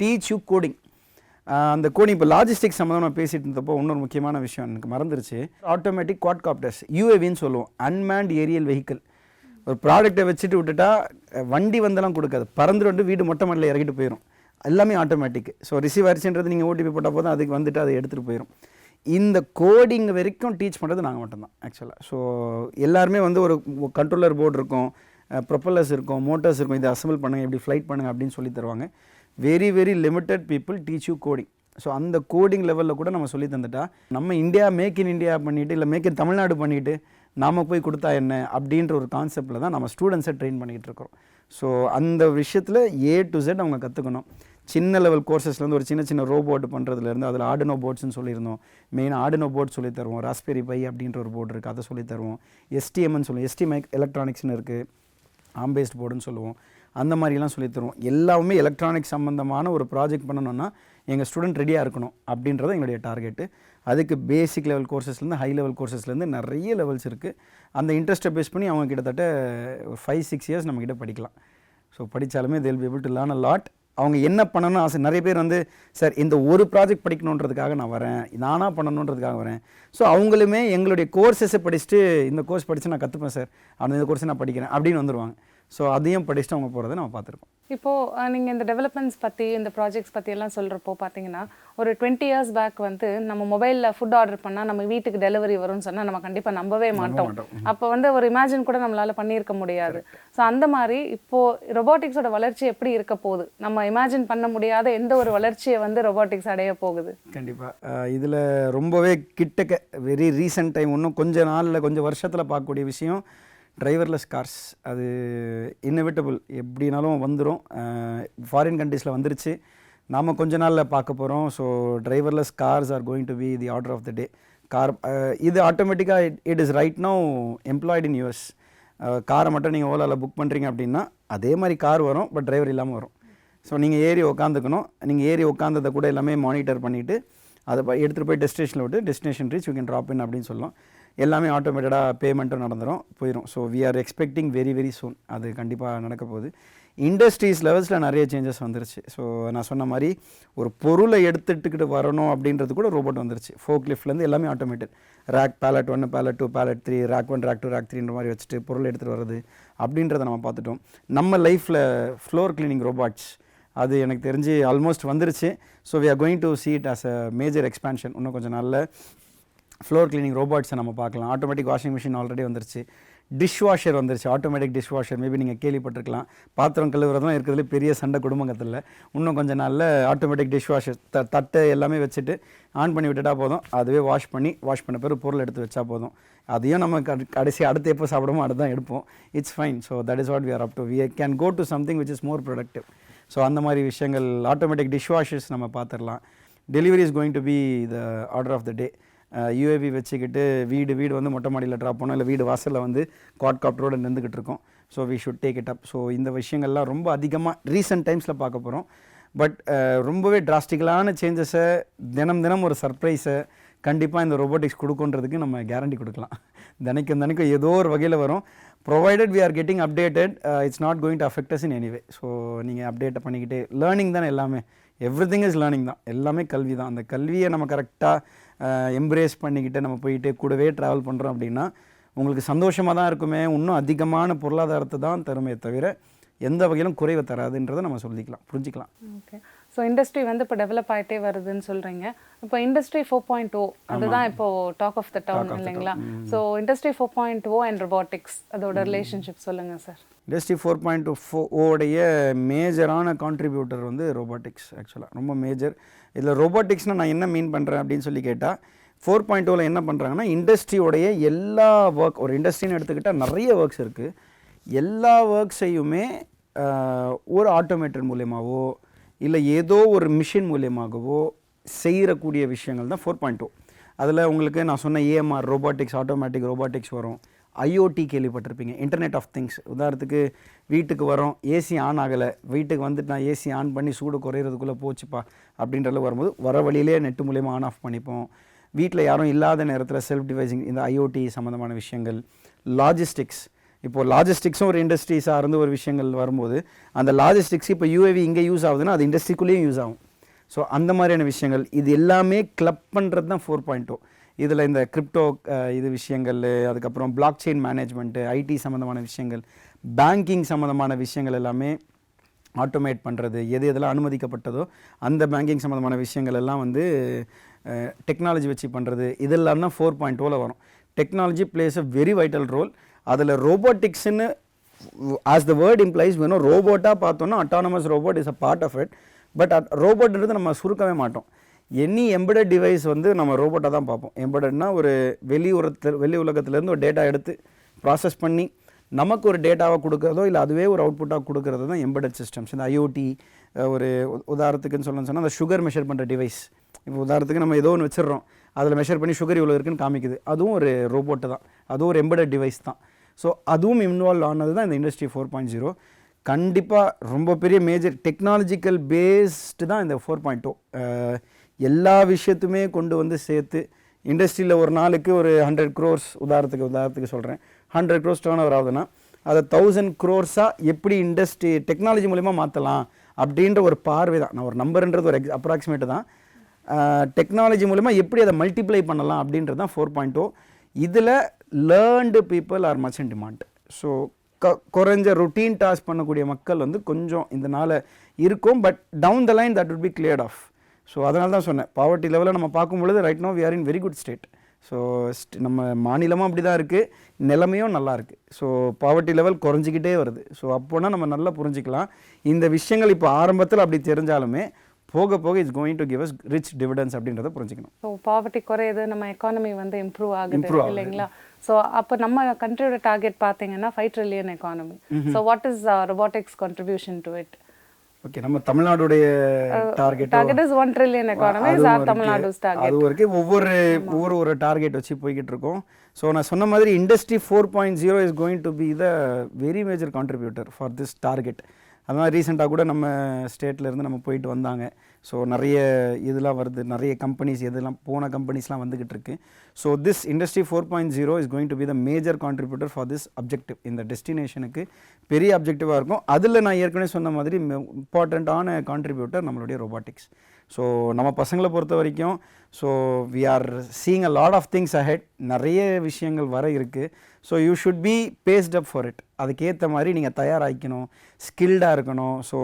teach you coding அந்த கோணி இப்போ லாஜிஸ்டிக் சம்மந்தமாக நான் இருந்தப்போ இன்னொரு முக்கியமான விஷயம் எனக்கு மறந்துருச்சு. ஆட்டோமேட்டிக் குவாட்காப்டர்ஸ் யூஏவின்னு சொல்லுவோம். அன்மேண்ட் ஏரியல் வெஹிக்கிள் ஒரு ப்ராடக்ட்டை வச்சுட்டு விட்டுட்டா வண்டி வந்தெல்லாம் கொடுக்காது. பறந்துட்டு வந்து வீடு மொட்டை மாடலில் இறக்கிட்டு போயிடும் எல்லாமே ஆட்டோமேட்டிக் ஸோ ரிசீவ் ஆயிடுச்சுன்றது நீங்கள் ஓடிபி போட்டால் போதும். அதுக்கு வந்துட்டு அதை எடுத்துகிட்டு போயிடும் இந்த கோடிங் வரைக்கும் டீச் பண்ணுறது நாங்கள் மட்டும்தான் ஆக்சுவலாக ஸோ எல்லாருமே வந்து ஒரு கண்ட்ரோலர் போர்டு இருக்கும் ப்ரொப்பல்லர்ஸ் இருக்கும் மோட்டர்ஸ் இருக்கும். இதை அசம்பிள் பண்ணுங்கள் இப்படி ஃப்ளைட் பண்ணுங்கள் அப்படின்னு சொல்லி தருவாங்க. Very very limited people teach you coding so அந்த கோடிங் லெவலில் கூட நம்ம சொல்லி தந்துட்டா நம்ம இந்தியா மேக் இன் இந்தியா பண்ணிவிட்டு இல்லை மேக் இன் தமிழ்நாடு பண்ணிவிட்டு நாம போய் கொடுத்தா என்ன? அப்படின்ற ஒரு கான்செப்டில் தான் நம்ம ஸ்டூடெண்ட்ஸை ட்ரெயின் பண்ணிகிட்டு இருக்கோம் ஸோ அந்த விஷயத்தில் ஏ டு செட் அவங்க கற்றுக்கணும் சின்ன லெவல் கோர்சஸ்லேருந்து ஒரு சின்ன சின்ன ரோபோட் பண்ணுறதுலேருந்து அதில் ஆர்டினோ போர்ட்ஸ்னு சொல்லியிருந்தோம். மெயினாக ஆர்டினோ போர்ட் சொல்லி தருவோம். ராஸ்பெரி பை அப்படின்ற ஒரு போர்டு இருக்குது அதை சொல்லி தருவோம். எஸ்டிஎம்னு சொல்லுவோம். எஸ்டி மைக் எலக்ட்ரானிக்ஸ்னு இருக்குது ஆம்பேஸ்ட் போர்டுன்னு சொல்லுவோம். அந்த மாதிரிலாம் சொல்லி தருவோம். எல்லாமே எலக்ட்ரானிக் சம்மந்தமான ஒரு ப்ராஜெக்ட் பண்ணணும்னா எங்கள் ஸ்டூடெண்ட் ரெடியாக இருக்கணும் அப்படின்றது எங்களுடைய டார்கெட்டு அதுக்கு பேசிக் லெவல் கோர்சஸ்லேருந்து ஹை லெவல் கோர்சஸ்லேருந்து நிறைய லெவல்ஸ் இருக்குது அந்த இன்ட்ரெஸ்ட்டை பேஸ் பண்ணி அவங்க கிட்டத்தட்ட ஒரு ஃபைவ் சிக்ஸ் இயர்ஸ் நம்மக்கிட்ட படிக்கலாம். So படித்தாலுமே they'll be to learn a lot அவங்க என்ன பண்ணணும்னு ஆசை நிறைய பேர் வந்து சார் இந்த ஒரு ப்ராஜெக்ட் படிக்கணுன்றதுக்காக நான் வரேன். நானாக பண்ணணுன்றதுக்காக வரேன். ஸோ அவங்களுமே எங்களுடைய கோர்சஸை படிச்சுட்டு இந்த கோர்ஸ் படித்து நான் கற்றுப்பேன் சார் ஆனால் இந்த கோர்ஸை நான் படிக்கிறேன். அப்படின்னு வந்துடுவாங்க ஸோ அதையும் படிச்சுட்டு அவங்க போகிறத நம்ம பார்த்துருக்கோம் இப்போது நீங்கள் இந்த டெவலப்மெண்ட்ஸ் பற்றி இந்த ப்ராஜெக்ட்ஸ் பற்றி எல்லாம் சொல்கிறப்போ பார்த்தீங்கன்னா ஒரு டுவெண்ட்டி இயர்ஸ் பேக் வந்து நம்ம மொபைலில் ஃபுட் ஆர்டர் பண்ணால் நம்ம வீட்டுக்கு டெலிவரி வரும்னு சொன்னால் நம்ம கண்டிப்பாக நம்பவே மாட்டோம். அப்போ வந்து ஒரு இமேஜின் கூட நம்மளால் பண்ணியிருக்க முடியாது. ஸோ அந்த மாதிரி இப்போது ரொபோட்டிக்ஸோட வளர்ச்சி எப்படி இருக்க போகுது? நம்ம இமேஜின் பண்ண முடியாத எந்த ஒரு வளர்ச்சியை வந்து ரொபோட்டிக்ஸ் அடைய போகுது? கண்டிப்பாக இதில் ரொம்பவே கிட்டக்க வெரி ரீசெண்ட் டைம் இன்னும் கொஞ்ச நாளில் கொஞ்சம் வருஷத்தில் பார்க்கக்கூடிய விஷயம் டிரைவர்லெஸ் கார்ஸ் அது இன்னவிட்டபிள் எப்படினாலும் வந்துடும் ஃபாரின் கண்ட்ரீஸில் வந்துருச்சு. நாம் கொஞ்ச நாளில் பார்க்க போகிறோம் so driverless cars are going to be the order of the day car இது ஆட்டோமேட்டிக்காக it it is right now employed in US காரை மட்டும் நீங்கள் ஓலாவில் புக் பண்ணுறீங்க அப்படின்னா அதே மாதிரி கார் வரும் பட் டிரைவர் இல்லாமல் வரும். ஸோ நீங்கள் ஏறி உட்காந்துக்கணும் நீங்கள் ஏறி உட்காந்ததை கூட எல்லாமே மானிட்டர் பண்ணிவிட்டு அதை எடுத்துகிட்டு போய் டெஸ்டினேஷனில் விட்டு destination reach you can drop in அப்படின்னு சொல்லலாம். எல்லாமே ஆட்டோமேட்டடாக பேமெண்ட்டும் நடந்துடும் போயிடும் so we are expecting very very soon அது கண்டிப்பாக நடக்க போகுது. இண்டஸ்ட்ரீஸ் லெவல்ஸில் நிறைய சேஞ்சஸ் வந்துருச்சு. ஸோ நான் சொன்ன மாதிரி ஒரு பொருளை எடுத்துட்டுக்கிட்டு வரணும் அப்படின்றது கூட ரோபோட் வந்துருச்சு. ஃபோக் லிஃப்ட்லேருந்து எல்லாமே ஆட்டோமேட்டட் ரேக் பேலட் ஒன்று pallet two pallet three rack one rack two rack த்ரீன்ற மாதிரி வச்சுட்டு பொருள் எடுத்துகிட்டு வர்றது அப்படின்றத நம்ம பார்த்துட்டோம். நம்ம லைஃப்பில் ஃப்ளோர் கிளீனிங் ரோபாட்ஸ் அது எனக்கு தெரிஞ்சு ஆல்மோஸ்ட் வந்துருச்சு. So we are going to see it as a major expansion இன்னும் கொஞ்சம் நாளில் ஃப்ளோர் கிளீனிங் ரோபாட்ஸை நம்ம பார்க்கலாம். ஆட்டோமேட்டிக் வாஷிங் மிஷின் ஆல்ரெடி வந்துருச்சு. டிஷ் வாஷர் வந்துருச்சு. ஆட்டோமேட்டிக் டிஷ் வாஷர் மேபி நீங்கள் கேள்விப்பட்டிருக்கலாம். பாத்திரம் கழுவுறதும் இருக்கிறதுல பெரிய சண்டை குடும்பங்கத்தில். இன்னும் கொஞ்சம் நாளில் ஆட்டோமேட்டிக் டிஷ் வாஷர் த தட்டை எல்லாமே வச்சுட்டு ஆன் பண்ணி விட்டுட்டா போதும். அதுவே வாஷ் பண்ணி வாஷ் பண்ண பிறகு பொருள் எடுத்து வச்சா போதும். அதையும் நம்ம கடைசி அடுத்து எப்போ சாப்பிடமோ அடுத்து தான் எடுப்போம். It's fine so that is what we are up to we can go to something which is more productive so அந்த மாதிரி விஷயங்கள் ஆட்டோமேட்டிக் டிஷ் வாஷர்ஸ் நம்ம பார்த்துடலாம். Delivery is going to be the order of the day UAV வச்சுக்கிட்டு வீடு வீடு வந்து மொட்டை மாடியில் ட்ராப் பண்ணோம். இல்லை வீடு வாசலில் வந்து குவாட் நின்றுக்கிட்டு இருக்கோம். So we should take it up so இந்த விஷயங்கள்லாம் ரொம்ப அதிகமாக ரீசெண்ட் டைம்ஸில் பார்க்க போகிறோம் பட் ரொம்பவே டிராஸ்டிக்கலான சேஞ்சஸை தினம் தினம் ஒரு சர்ப்ரைஸை கண்டிப்பாக இந்த ரோபோட்டிக்ஸ் கொடுக்குன்றதுக்கு நம்ம கேரண்டி கொடுக்கலாம். தினைக்கும் தினைக்கும் ஏதோ ஒரு வகையில் வரும். Provided we are getting updated it's not going to affects in anyway so நீங்கள் அப்டேட்டை பண்ணிக்கிட்டே லேர்னிங் தானே எல்லாமே. எவ்ரி திங் இஸ் லேர்னிங் தான். எல்லாமே கல்வி தான். அந்த கல்வியை நம்ம கரெக்டாக எம்ப்ரேஸ் பண்ணிக்கிட்டு நம்ம போயிட்டு கூடவே ட்ராவல் பண்ணுறோம் அப்படின்னா உங்களுக்கு சந்தோஷமாக தான் இருக்குமே. இன்னும் அதிகமான பொருளாதாரத்தை தான் தருமே தவிர எந்த வகையிலும் குறைவை தராதுன்றதை நம்ம சொல்லிக்கலாம். புரிஞ்சிக்கலாம். ஓகே ஸோ இண்டஸ்ட்ரி வந்து இப்போ டெவலப் ஆயிட்டே வருதுன்னு சொல்றீங்க. இப்போ இண்டஸ்ட்ரி ஃபோர் பாயிண்ட் ஓ அதுதான் இப்போ டாக் ஆஃப் த டவுன் இல்லைங்களா? So industry four point O and robotics அதோட ரிலேஷன்ஷிப் சொல்லுங்க சார் இண்டஸ்ட்ரி ஃபோர் பாயிண்ட் ஃபோ ஓடைய மேஜரான கான்ட்ரிபியூட்டர் வந்து ரோபோட்டிக்ஸ் ஆக்சுவலாக ரொம்ப மேஜர் இதில் ரோபோட்டிக்ஸ்னால் நான் என்ன மீன் பண்ணுறேன் அப்படின்னு சொல்லி கேட்டால் ஃபோர் பாயிண்ட் டூவில் என்ன பண்ணுறாங்கன்னா இண்டஸ்ட்ரியோடைய எல்லா ஒர்க் ஒரு இண்டஸ்ட்ரின்னு எடுத்துக்கிட்டால் நிறைய ஒர்க்ஸ் இருக்குது எல்லா ஒர்க்ஸையுமே ஒரு ஆட்டோமேட்டர் மூலியமாகவோ இல்லை ஏதோ ஒரு மிஷின் மூலியமாகவோ செய்கிறக்கூடிய விஷயங்கள் தான் ஃபோர் பாயிண்ட் டூ அதில் உங்களுக்கு நான் சொன்ன ஏஎம்ஆர் ரோபாட்டிக்ஸ் ஆட்டோமேட்டிக் ரோபாட்டிக்ஸ் வரும். ஐஓடி கேள்விப்பட்டிருப்பீங்க. இன்டர்நெட் ஆஃப் திங்ஸ் உதாரணத்துக்கு வீட்டுக்கு வரோம் ஏசி ஆன் ஆகலை. வீட்டுக்கு வந்துட்டு நான் ஏசி ஆன் பண்ணி சூடு குறையிறதுக்குள்ளே போச்சுப்பா அப்படின்ற அளவு வரும்போது வர வழியிலே நெட்டு மூலியமாக ஆன் ஆஃப் பண்ணிப்போம். வீட்டில் யாரும் இல்லாத நேரத்தில் செல்ஃப் டிவைசிங் இந்த ஐஓடி சம்மந்தமான விஷயங்கள். லாஜிஸ்டிக்ஸ் இப்போது லாஜிஸ்டிக்ஸும் ஒரு இண்டஸ்ட்ரி சார்ந்து ஒரு விஷயங்கள் வரும்போது அந்த லாஜிஸ்டிக்ஸ் இப்போ யூஏவி இங்கே யூஸ் ஆகுதுன்னா அது இண்டஸ்ட்ரிக்குள்ளேயும் யூஸ் ஆகும். ஸோ அந்த மாதிரியான விஷயங்கள் இது எல்லாமே கிளப் பண்ணுறது தான் ஃபோர் பாயிண்ட் இதில் இந்த கிரிப்டோ இது விஷயங்கள் அதுக்கப்புறம் பிளாக் செயின் மேனேஜ்மெண்ட்டு ஐடி சம்மந்தமான விஷயங்கள் பேங்கிங் சம்மந்தமான விஷயங்கள் எல்லாமே ஆட்டோமேட் பண்ணுறது எது எதெல்லாம் அனுமதிக்கப்பட்டதோ அந்த பேங்கிங் சம்மந்தமான விஷயங்கள் எல்லாம் வந்து டெக்னாலஜி வச்சு பண்ணுறது இதெல்லாம் தான் ஃபோர் பாயிண்ட் ஓவில் வரும். Technology plays a very vital role அதில் ரோபோட்டிக்ஸ்னு ஆஸ் த வேர்ட் இம்ப்ளைஸ் வேணும் ரோபோட்டாக பார்த்தோன்னா autonomous robot is a part of it but ரோபோட்ன்றது நம்ம சுருக்கவே மாட்டோம். எனி எம்படட் டிவைஸ் வந்து நம்ம ரோபோட்டாக தான் பார்ப்போம். எம்படட்னா ஒரு வெளி உரத்தில் வெளி உலகத்துலேருந்து ஒரு டேட்டா எடுத்து ப்ராசஸ் பண்ணி நமக்கு ஒரு டேட்டாவை கொடுக்குறதோ இல்லை அதுவே ஒரு அவுட்புட்டாக கொடுக்குறது தான் எம்படட் சிஸ்டம்ஸ் இந்த ஐஓடி ஒரு உதாரணத்துக்குன்னு சொல்லணும்னு சொன்னால் அந்த சுகர் மெஷர் பண்ணுற டிவைஸ் இப்போ உதாரணத்துக்கு நம்ம ஏதோ ஒன்று வச்சிடுறோம். அதில் மெஷர் பண்ணி சுகர் இவ்வளோ இருக்குன்னு காமிக்குது. அதுவும் ஒரு ரோபோட்டு தான். அதுவும் ஒரு எம்படட் டிவைஸ் தான். ஸோ அதுவும் இன்வால்வ் ஆனது தான் இந்த இண்டஸ்ட்ரி ஃபோர் பாயிண்ட் ஜீரோ கண்டிப்பாக ரொம்ப பெரிய மேஜர் டெக்னாலஜிக்கல் பேஸ்டு தான் இந்த ஃபோர் பாயிண்ட் டூ எல்லா விஷயத்துமே கொண்டு வந்து சேர்த்து இண்டஸ்ட்ரியில் ஒரு நாளுக்கு ஒரு ஹண்ட்ரட் க்ரோர்ஸ் உதாரணத்துக்கு உதாரணத்துக்கு சொல்கிறேன் ஹண்ட்ரட் க்ரோர்ஸ் டேர்ன் ஓவர் ஆகுதுன்னா அதை தௌசண்ட் க்ரோர்ஸாக எப்படி இண்டஸ்ட்ரி டெக்னாலஜி மூலிமா மாற்றலாம் அப்படின்ற ஒரு பார்வை தான். நான் ஒரு நம்பர்ன்றது ஒரு எக்ஸ் அப்ராக்சிமேட்டு தான். டெக்னாலஜி மூலிமா எப்படி அதை மல்டிப்ளை பண்ணலாம் அப்படின்றது தான் ஃபோர் பாயிண்ட் டூ இதில் learned people are much in demand so க குறைஞ்ச ரொட்டீன் டாஸ்க் பண்ணக்கூடிய மக்கள் வந்து கொஞ்சம் இதனால் இருக்கும் but down the line that would be cleared off so அதனால தான் சொன்னேன். பாவர்ட்டி லெவலில் நம்ம பார்க்கும் பொழுது right now we are in very good state so நம்ம மாநிலமும் அப்படி தான் இருக்குது நிலைமையும் நல்லா இருக்குது ஸோ பாவர்ட்டி லெவல் குறைஞ்சிக்கிட்டே வருது. ஸோ அப்போனா நம்ம நல்லா புரிஞ்சிக்கலாம். இந்த விஷயங்கள் இப்போ ஆரம்பத்தில் அப்படி தெரிஞ்சாலுமே போக போக it's going to give us rich dividends அப்படின்றத புரிஞ்சுக்கணும். ஸோ பாவர்ட்டி குறையுது நம்ம எக்கானமி வந்து இம்ப்ரூவ் ஆகுது. இல்லைங்களா? ஸோ அப்போ நம்ம கண்ட்ரியோட டார்கெட் பார்த்தீங்கன்னா five trillion economy so what is robotics contribution to it okay நம்ம தமிழ்நாடுடைய target target is one trillion economy is our Tamil Nadu target அது வரைக்கும் ஒவ்வொரு ஒவ்வொரு ஒரு டார்கெட் வச்சு போய்கிட்டு இருக்கோம். ஸோ நான் சொன்ன மாதிரி industry four point zero is going to be the very major contributor for this target அது மாதிரி ரீசெண்டாக கூட நம்ம ஸ்டேட்ல இருந்து நம்ம போயிட்டு வந்தாங்க. ஸோ நிறைய இதெல்லாம் வருது. நிறைய கம்பெனிஸ் எதெல்லாம் போன கம்பெனிஸ்லாம் வந்துக்கிட்டு இருக்கு. So this industry four point zero is going to be the major contributor for this objective இந்த டெஸ்டினேஷனுக்கு பெரிய அப்ஜெக்டிவாக இருக்கும். அதில் நான் ஏற்கனவே சொன்ன மாதிரி இம்பார்ட்டண்ட்டான கான்ட்ரிபியூட்டர் நம்மளுடைய ரோபாட்டிக்ஸ் ஸோ நம்ம பசங்களை பொறுத்த வரைக்கும் so we are seeing a lot of things ahead நிறைய விஷயங்கள் வர இருக்குது so you should be based up for it அதுக்கேற்ற மாதிரி நீங்கள் தயாராகிக்கணும். ஸ்கில்டாக இருக்கணும். ஸோ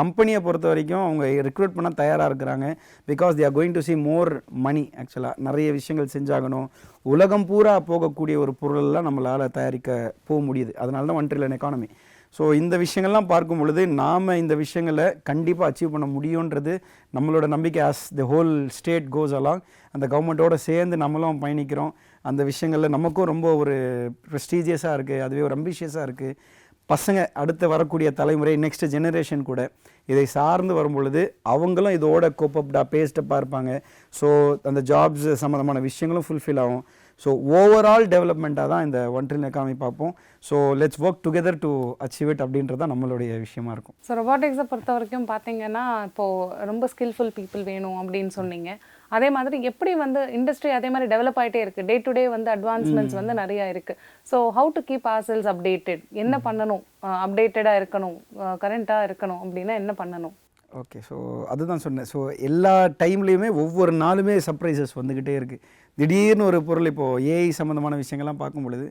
கம்பெனியை பொறுத்த வரைக்கும் அவங்க ரெக்ரூட் பண்ண தயாராக இருக்கிறாங்க. Because they are going to see more money ஆக்சுவலாக நிறைய விஷயங்கள் செஞ்சாகணும். உலகம் பூரா போகக்கூடிய ஒரு பொருளெல்லாம் நம்மளால் தயாரிக்க போக முடியுது. அதனால தான் ஒன் ட்ரில்லியன் எக்கானமி ஸோ இந்த விஷயங்கள்லாம் பார்க்கும் பொழுது நாம் இந்த விஷயங்களை கண்டிப்பாக அச்சீவ் பண்ண முடியுன்றது நம்மளோட நம்பிக்கை as the whole state goes along அந்த கவர்மெண்ட்டோட சேர்ந்து நம்மளும் பயணிக்கிறோம். அந்த விஷயங்களில் நமக்கும் ரொம்ப ஒரு ப்ரெஸ்டீஜியஸாக இருக்குது அதுவே ஒரு அம்பிஷியஸாக இருக்குது பசங்க அடுத்து வரக்கூடிய தலைமுறை நெக்ஸ்ட் ஜெனரேஷன் கூட இதை சார்ந்து வரும் பொழுது அவங்களும் இதோட கோப்பப்டா பேஸ்டப்பாக இருப்பாங்க ஸோ அந்த ஜாப்ஸ் சம்மந்தமான விஷயங்களும் ஃபுல்ஃபில் ஆகும். ஸோ ஓவரால் டெவலப்மெண்ட்டாக தான் இந்த ஒன் ட்ரில்லியன் எக்கானமி பார்ப்போம். So let's work together to achieve it அப்படின்றது தான் நம்மளுடைய விஷயமா இருக்கும். ஸோ ரொபாட்டிக்ஸை பொறுத்த வரைக்கும் பார்த்தீங்கன்னா இப்போது ரொம்ப ஸ்கில்ஃபுல் பீப்புள் வேணும் அப்படின்னு சொன்னீங்க. அதே மாதிரி எப்படி வந்து இண்டஸ்ட்ரி அதே மாதிரி டெவலப் ஆயிட்டே இருக்கு. டே டு டே வந்து அட்வான்ஸ்மெண்ட்ஸ் வந்து நிறைய இருக்கு. So how to keep ourselves updated என்ன பண்ணணும்? அப்டேட்டடாக இருக்கணும். கரண்ட்டாக இருக்கணும் அப்படின்னா என்ன பண்ணணும்? ஓகே ஸோ அதுதான் சொன்னேன். ஸோ எல்லா டைம்லேயுமே ஒவ்வொரு நாளுமே சர்ப்ரைசஸ் வந்துக்கிட்டே இருக்குது திடீர்னு ஒரு பொருள் இப்போது ஏஐ சம்மந்தமான விஷயங்கள்லாம் பார்க்கும் பொழுது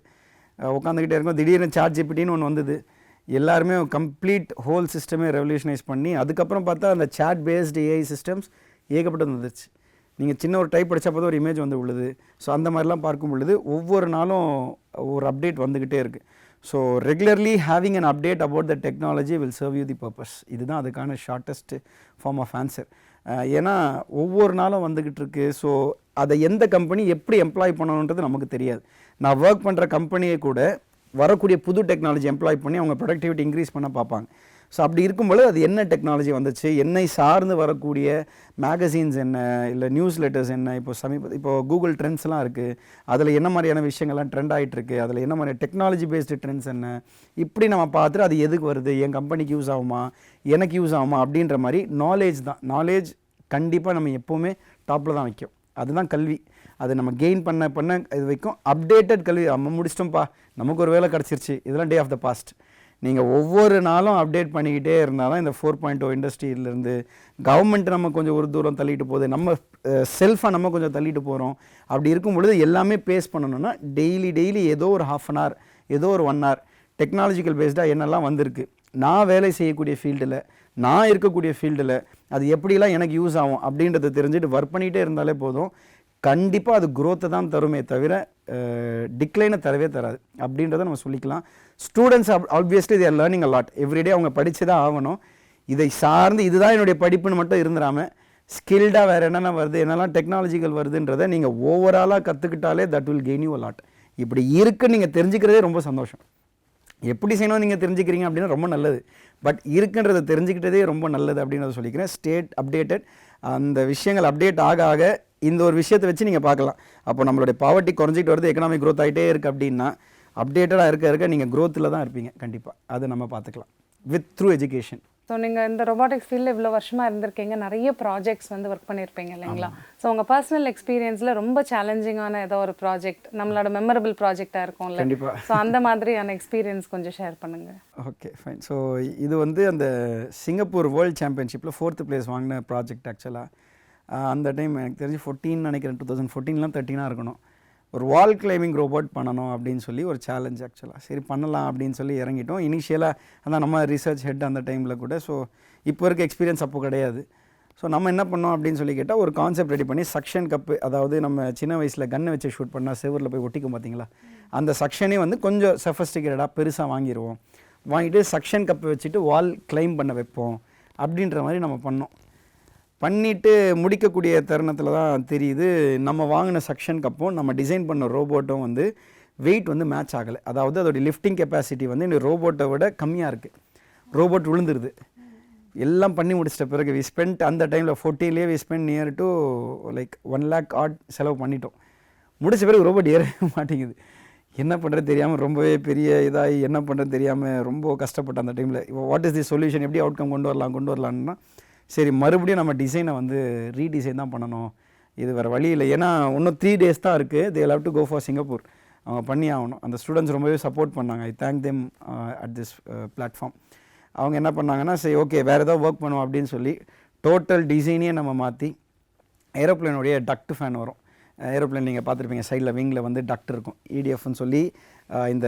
உட்காந்துக்கிட்டே இருக்கும் திடீர்னு சார்ஜ் ஜிபிட்டின்னு ஒன்று வந்தது. எல்லாருமே கம்ப்ளீட் ஹோல் சிஸ்டமே ரெவல்யூஷனைஸ் பண்ணி அதுக்கப்புறம் பார்த்தா அந்த சாட் பேஸ்டு ஏஐ சிஸ்டம்ஸ் ஏகப்பட்டது வந்துருச்சு. நீங்கள் சின்ன ஒரு டைப் படித்தா போதும் ஒரு இமேஜ் வந்து உள்ளது. ஸோ அந்த மாதிரிலாம் பார்க்கும் பொழுது ஒவ்வொரு நாளும் ஒரு அப்டேட் வந்துக்கிட்டே இருக்குது so regularly having an update about the technology will serve you the purpose இதுதான் அதுக்கான ஷார்ட்டஸ்ட் ஃபார்ம் ஆஃப் ஆன்சர் ஏன்னா ஒவ்வொரு நாளும் வந்துக்கிட்டு இருக்குது ஸோ அதை எந்த கம்பெனி எப்படி எம்ப்ளாய் பண்ணணுன்றது நமக்கு தெரியாது. நான் ஒர்க் பண்ணுற கம்பெனியை கூட வரக்கூடிய புது டெக்னாலஜி எம்ப்ளாய் பண்ணி அவங்க ப்ரொடக்டிவிட்டி இன்க்ரீஸ் பண்ண பார்ப்பாங்க. ஸோ அப்படி இருக்கும்பொழுது அது என்ன டெக்னாலஜி வந்துச்சு? என்னை சார்ந்து வரக்கூடிய மேகசின்ஸ் என்ன? இல்லை நியூஸ் லெட்டர்ஸ் என்ன? இப்போ சமீப இப்போ கூகுள் ட்ரெண்ட்ஸ்லாம் இருக்குது அதில் என்ன மாதிரியான விஷயங்கள்லாம் ட்ரெண்ட் ஆகிட்டுருக்கு அதில் என்ன மாதிரி டெக்னாலஜி பேஸ்டு ட்ரெண்ட்ஸ் என்ன? இப்படி நம்ம பார்த்துட்டு அது எதுக்கு வருது? என் கம்பெனிக்கு யூஸ் ஆகுமா? எனக்கு யூஸ் ஆகுமா? அப்படின்ற மாதிரி நாலேஜ் தான். நாலேஜ் கண்டிப்பாக நம்ம எப்போவுமே டாப்பில் தான் வைக்கும். அதுதான் கல்வி. அது நம்ம கெயின் பண்ண பண்ண இது வைக்கும் அப்டேட்டட் கல்வி. நம்ம முடிச்சிட்டோம்ப்பா. நமக்கு ஒரு வேலை கிடச்சிருச்சு. இதெல்லாம் டே ஆஃப் த பாஸ்ட் நீங்கள் ஒவ்வொரு நாளும் அப்டேட் பண்ணிக்கிட்டே இருந்தால் தான் இந்த ஃபோர் பாயிண்ட் ஓ இண்டஸ்ட்ரியிலேருந்து கவர்மெண்ட் நம்ம கொஞ்சம் ஒரு தூரம் தள்ளிட்டு போகுது. நம்ம செல்ஃபாக நம்ம கொஞ்சம் தள்ளிட்டு போகிறோம் அப்படி இருக்கும் பொழுது எல்லாமே பேஸ் பண்ணணும்னா டெய்லி டெய்லி ஏதோ ஒரு ஹாஃப் அன் ஹவர் ஏதோ ஒரு ஒன் ஹவர் டெக்னாலஜிக்கல் பேஸ்டாக என்னெல்லாம் வந்திருக்கு. நான் வேலை செய்யக்கூடிய ஃபீல்டில் நான் இருக்கக்கூடிய ஃபீல்டில் அது எப்படிலாம் எனக்கு யூஸ் ஆகும் அப்படின்றத தெரிஞ்சுட்டு ஒர்க் பண்ணிகிட்டே இருந்தாலே போதும். கண்டிப்பாக அது குரோத்தை தான் தருமே தவிர டிக்ளைனை தரவே தராது. அப்படின்றத நம்ம சொல்லிக்கலாம். Students obviously they're learning a lot lot everyday அவங்க படித்து தான் ஆகணும். இதை சார்ந்து இதுதான் என்னுடைய படிப்புன்னு மட்டும் இருந்துடாமல் ஸ்கில்டாக வேறு என்னென்ன வருது என்னெல்லாம் டெக்னாலஜிகள் வருதுன்றதை நீங்கள் ஓவராலாக கற்றுக்கிட்டாலே that will gain you a lot இப்படி இருக்குன்னு நீங்கள் தெரிஞ்சுக்கிறதே ரொம்ப சந்தோஷம். எப்படி செய்யணும் நீங்கள் தெரிஞ்சுக்கிறீங்க அப்படின்னா ரொம்ப நல்லது. பட் இருக்குன்றதை தெரிஞ்சுக்கிட்டதே ரொம்ப நல்லது அப்படின்றத சொல்லிக்கிறேன். ஸ்டேட் அப்டேட்டட் அந்த விஷயங்கள் அப்டேட் ஆக ஆக இந்த ஒரு விஷயத்தை வச்சு நீங்கள் பார்க்கலாம். அப்போ நம்மளுடைய பாவர்ட்டி குறைஞ்சிட்டு வருது எக்கனாமிக் க்ரோத் ஆகிட்டே இருக்குது அப்படின்னா அப்டேட்டடாக இருக்க இருக்க நீங்கள் க்ரோத்தில் தான் இருப்பீங்க. கண்டிப்பாக அதை நம்ம பார்த்துக்கலாம். வித் த்ரூ எஜுகேஷன் ஸோ நீங்கள் இந்த ரொபாட்டிக்ஸ் ஃபீல்டில் இவ்வளோ வருஷமாக இருந்திருக்கீங்க. நிறைய ப்ராஜெக்ட்ஸ் வந்து ஒர்க் பண்ணியிருப்பீங்க இல்லைங்களா? ஸோ உங்கள் பர்சனல் எக்ஸ்பீரியன்ஸில் ரொம்ப சேலஞ்சிங்கான ஏதோ ஒரு ப்ராஜெக்ட் நம்மளோட மெமரபிள் ப்ராஜெக்டாக இருக்கும்ல. கண்டிப்பா. ஸோ அந்த மாதிரியான எக்ஸ்பீரியன்ஸ் கொஞ்சம் ஷேர் பண்ணுங்க. ஓகே ஃபைன் ஸோ இது வந்து அந்த சிங்கப்பூர் வேர்ல்ட் சாம்பியன்ஷிப்பில் ஃபோர்த்து பிளேஸ் வாங்கின ப்ராஜெக்ட் ஆக்சுவலாக அந்த டைம் எனக்கு தெரிஞ்சு ஃபோர்டீன் நினைக்கிறேன். டூ தௌசண்ட் ஃபோர்டீன்லாம் தேர்ட்டினாக இருக்கணும். ஒரு வால் கிளைம்பிங் ரோபோட் பண்ணணும் அப்படின்னு சொல்லி ஒரு சேலஞ்ச் ஆக்சுவலாக சரி பண்ணலாம் அப்படின்னு சொல்லி இறங்கிட்டோம். இனிஷியலாக அதான் நம்ம ரிசர்ச் ஹெட் அந்த டைமில் கூட. ஸோ இப்போ இருக்க எக்ஸ்பீரியன்ஸ் அப்போ கிடையாது. ஸோ நம்ம என்ன பண்ணோம் அப்படின்னு சொல்லி கேட்டால் ஒரு கான்செப்ட் ரெடி பண்ணி சக்ஷன் கப்பு அதாவது நம்ம சின்ன வயசில் கன்னை வச்சு ஷூட் பண்ணால் செவரில் போய் ஒட்டிக்கும் பார்த்தீங்களா அந்த சக்ஷனே வந்து கொஞ்சம் சஃபஸ்டிகேட்டடாக பெருசாக வாங்கிடுவோம் வாங்கிட்டு சக்ஷன் கப்பை வச்சுட்டு வால் கிளைம் பண்ண வைப்போம். அப்படின்ற மாதிரி நம்ம பண்ணோம். பண்ணிட்டு முடிக்கக்கூடிய தருணத்தில் தான் தெரியுது. நம்ம வாங்கின செக்ஷனுக்கு கப்பும் நம்ம டிசைன் பண்ண ரோபோட்டும் வந்து வெயிட் வந்து மேட்ச் ஆகலை. அதாவது அதோடைய லிஃப்டிங் கெப்பாசிட்டி வந்து இந்த ரோபோட்டை விட கம்மியாக இருக்குது ரோபோட் விழுந்துருது. எல்லாம் பண்ணி முடிச்சிட்ட பிறகு வி ஸ்பெண்ட் அந்த டைமில் ஃபோர்ட்டிலே we spend near to like one lakh odd செலவு பண்ணிட்டோம். முடிச்ச பிறகு ரோபோட் ஏறவே (laughs) மாட்டேங்குது. என்ன பண்ணுறது தெரியாமல் ரொம்பவே பெரிய இதாகி என்ன பண்ணுறது தெரியாமல் ரொம்ப கஷ்டப்பட்டேன் அந்த டைமில் வாட் இஸ் தி சொல்யூஷன் எப்படி அவுட்கம் கொண்டு வரலாம் கொண்டு வரலான்னா சரி மறுபடியும் நம்ம டிசைனை வந்து ரீடிசைன் தான் பண்ணணும். இது வேறு வழி இல்லை. ஏன்னா இன்னும் த்ரீ டேஸ் தான் இருக்குது they love to go for Singapore அவங்க பண்ணி ஆகணும். அந்த ஸ்டூடெண்ட்ஸ் ரொம்பவே சப்போர்ட் பண்ணாங்க. I thank them at this platform அவங்க என்ன பண்ணாங்கன்னா சரி ஓகே வேறு ஏதாவது ஒர்க் பண்ணுவோம் அப்படின்னு சொல்லி டோட்டல் டிசைனே நம்ம மாற்றி ஏரோப்ளேனுடைய டக்ட் ஃபேன் வரும். ஏரோப்ளேன் நீங்கள் பார்த்துருப்பீங்க சைடில் விங்கில் வந்து டக்ட் இருக்கும். இடிஎஃப்னு சொல்லி uh, இந்த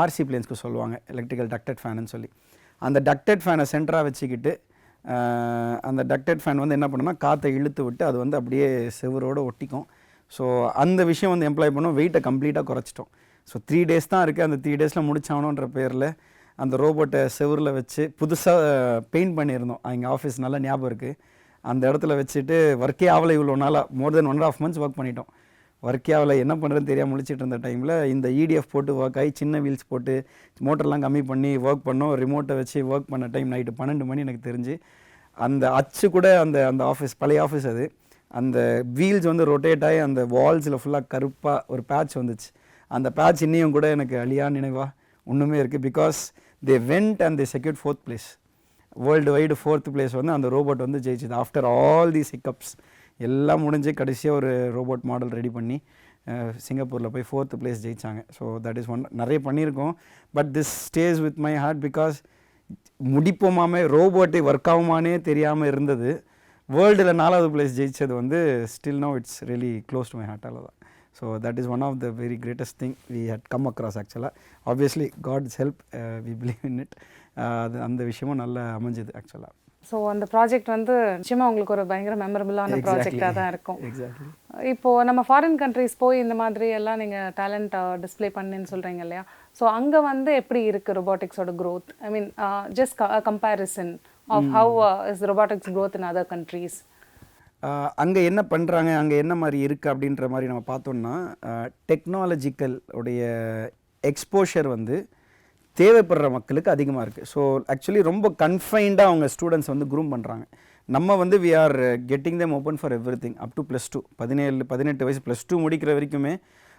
ஆர்சி பிளேன்ஸ்க்கு சொல்லுவாங்க எலக்ட்ரிக்கல் டக்டட் ஃபேனுன்னு சொல்லி. அந்த டக்டட் ஃபேனை சென்டராக வச்சுக்கிட்டு அந்த டக்டட் ஃபேன் வந்து என்ன பண்ணுன்னா காற்றை இழுத்து விட்டு அது வந்து அப்படியே செவரோடு ஒட்டிக்கும். ஸோ அந்த விஷயம் வந்து எம்ப்ளாய் பண்ணோம். வெயிட்டை கம்ப்ளீட்டாக குறைச்சிட்டோம். ஸோ த்ரீ டேஸ் தான் இருக்குது அந்த த்ரீ டேஸில் முடிச்சாகணுன்ற பேரில் அந்த ரோபோட்டை செவுரில் வச்சு புதுசாக பெயிண்ட் பண்ணியிருந்தோம். எங்கள் ஆஃபீஸ் நல்லா ஞாபகம் இருக்குது அந்த இடத்துல வச்சுட்டு ஒர்க்கே ஆகலை இவ்வளோ நாளாக more than one and half months work பண்ணிட்டோம். ஒர்க்கே ஆகலை என்ன பண்ணுறதுன்னு தெரியாமல் முழிச்சிட்டு இருந்த டைமில் இந்த இடிஎஃப் போட்டு ஒர்க் ஆகி சின்ன வீல்ஸ் போட்டு மோட்டர்லாம் கம்மி பண்ணி ஒர்க் பண்ணோம். ரிமோட்டை வச்சு ஒர்க் பண்ண டைம் நைட்டு பன்னெண்டு மணி எனக்கு தெரிஞ்சு. அந்த அச்சு கூட அந்த அந்த ஆஃபீஸ் பழைய ஆஃபீஸ் அது. அந்த வீல்ஸ் வந்து ரொட்டேட் ஆகி அந்த வால்ஸில் ஃபுல்லாக கருப்பாக ஒரு பேட்ச் வந்துச்சு. அந்த பேட்ச் இன்னையும் கூட எனக்கு அழியா நினைவா ஒன்றுமே இருக்குது because they went and they secured fourth place worldwide fourth place வந்து அந்த ரோபோட் வந்து ஜெயிச்சுது. ஆஃப்டர் ஆல் தி சிக்கப்ஸ் எல்லாம் முடிஞ்சு கடைசியாக ஒரு ரோபோட் மாடல் ரெடி பண்ணி சிங்கப்பூரில் போய் ஃபோர்த்து பிளேஸ் ஜெயிச்சாங்க. ஸோ தட் இஸ் ஒன் நிறைய பண்ணியிருக்கோம். But this stays with my heart because முடிப்போமாமே ரோபோட்டை ஒர்க் ஆகுமானே தெரியாமல் இருந்தது. வேர்ல்டில் நாலாவது பிளேஸ் ஜெயிச்சது வந்து still no it's really close to my heart தான் so that is one of the very greatest thing we had come across ஆக்சுவலாக obviously God's help we believe in it அது அந்த விஷயமும் நல்லா அமைஞ்சுது ஆக்சுவலாக ஸோ அந்த ப்ராஜெக்ட் வந்து நிச்சயமா உங்களுக்கு ஒரு பயங்கர மெமரபிளான ப்ராஜெக்டாக தான் இருக்கும். எக்ஸாக்ட்லி இப்போ நம்ம ஃபாரின் கண்ட்ரிஸ் போய் இந்த மாதிரி எல்லாம் நீங்க டேலண்ட் டிஸ்ப்ளே பண்ணுன்னு சொல்றீங்க இல்லையா? ஸோ அங்க வந்து எப்படி இருக்கு ரொபாட்டிக்ஸோட growth? I mean just comparison of how is robotics growth in other countries அங்கே என்ன பண்ணுறாங்க அங்கே என்ன மாதிரி இருக்குது அப்படின்ற மாதிரி நம்ம பார்த்தோம்னா டெக்னாலஜிக்கல் உடைய எக்ஸ்போஷர் வந்து தேவைப்படுற மக்களுக்கு அதிகமாக இருக்குது ஸோ ஆக்சுவலி ரொம்ப கன்ஃபைண்டாக அவங்க ஸ்டூடெண்ட்ஸ் வந்து க்ரூம் பண்ணுறாங்க நம்ம வந்து we are getting them open for everything up to plus two பதினேழு பதினெட்டு வயசு ப்ளஸ் டூ முடிக்கிற வரைக்குமே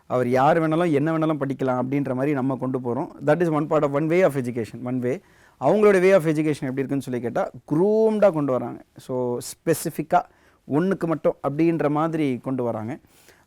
அவர் யார் வேணாலும் என்ன வேணாலும் படிக்கலாம் அப்படின்ற மாதிரி நம்ம கொண்டு போகிறோம் that is one part of one way of education one way அவங்களோட வே ஆஃப் எஜுகேஷன் எப்படி இருக்குன்னு சொல்லி கேட்டால் க்ரூம்டாக கொண்டு வராங்க. ஸோ ஸ்பெசிஃபிக்காக ஒன்றுக்கு மட்டும் அப்படின்ற மாதிரி கொண்டு வராங்க.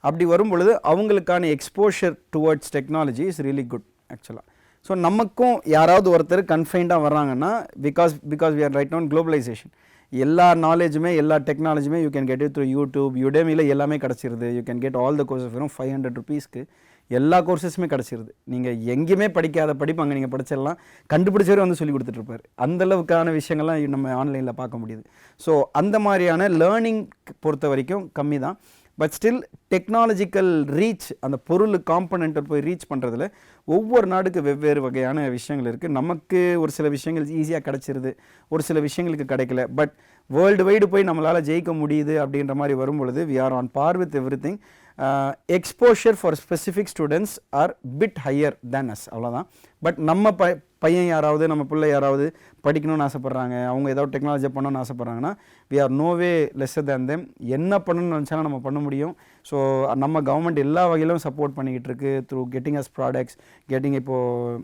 அப்படி வரும் பொழுது அவங்களுக்கான exposure towards technology is really good ஆக்சுவலாக ஸோ நமக்கும் யாராவது ஒருத்தர் கன்ஃபைண்டாக வர்றாங்கன்னா because because we are right on globalisation எல்லா நாலேஜுமே எல்லா டெக்னாலஜியுமே you can get it through YouTube யுடேமியில் எல்லாமே கிடச்சிருது. You can get all the courses வெறும் ஃபைவ் ஹண்ட்ரட் ருபீஸ்க்கு எல்லா கோர்சஸுமே கிடச்சிருது. நீங்கள் எங்கேயுமே படிக்காத படிப்பு அங்கே நீங்கள் படிச்சிடலாம். கண்டுபிடிச்சவரே வந்து சொல்லி கொடுத்துட்ருப்பாரு அந்தளவுக்கான விஷயங்கள்லாம் நம்ம ஆன்லைனில் பார்க்க முடியுது. ஸோ அந்த மாதிரியான லேர்னிங் பொறுத்த வரைக்கும் கம்மி தான் பட் ஸ்டில் டெக்னாலஜிக்கல் ரீச் அந்த பொருள் காம்பனண்ட்டை போய் ரீச் பண்ணுறதுல ஒவ்வொரு நாடுக்கு வெவ்வேறு வகையான விஷயங்கள் இருக்குது நமக்கு ஒரு சில விஷயங்கள் ஈஸியாக கிடச்சிருது. ஒரு சில விஷயங்களுக்கு கிடைக்கல. பட் வேர்ல்டு வைடு போய் நம்மளால் ஜெயிக்க முடியுது அப்படின்ற மாதிரி வரும் பொழுது we are on par with everything exposure for specific students are bit higher than us அவ்வளோதான் பட் நம்ம ப பையன் யாராவது நம்ம பிள்ளை யாராவது படிக்கணும்னு ஆசைப்பட்றாங்க அவங்க ஏதாவது டெக்னாலஜி பண்ணணும்னு ஆசைப்பட்றாங்கன்னா we are no way lesser than them என்ன பண்ணணும்னு நினச்சாலும் நம்ம பண்ண முடியும். ஸோ நம்ம கவர்மெண்ட் எல்லா வகையிலும் சப்போர்ட் பண்ணிக்கிட்டு இருக்கு through getting us products getting இப்போது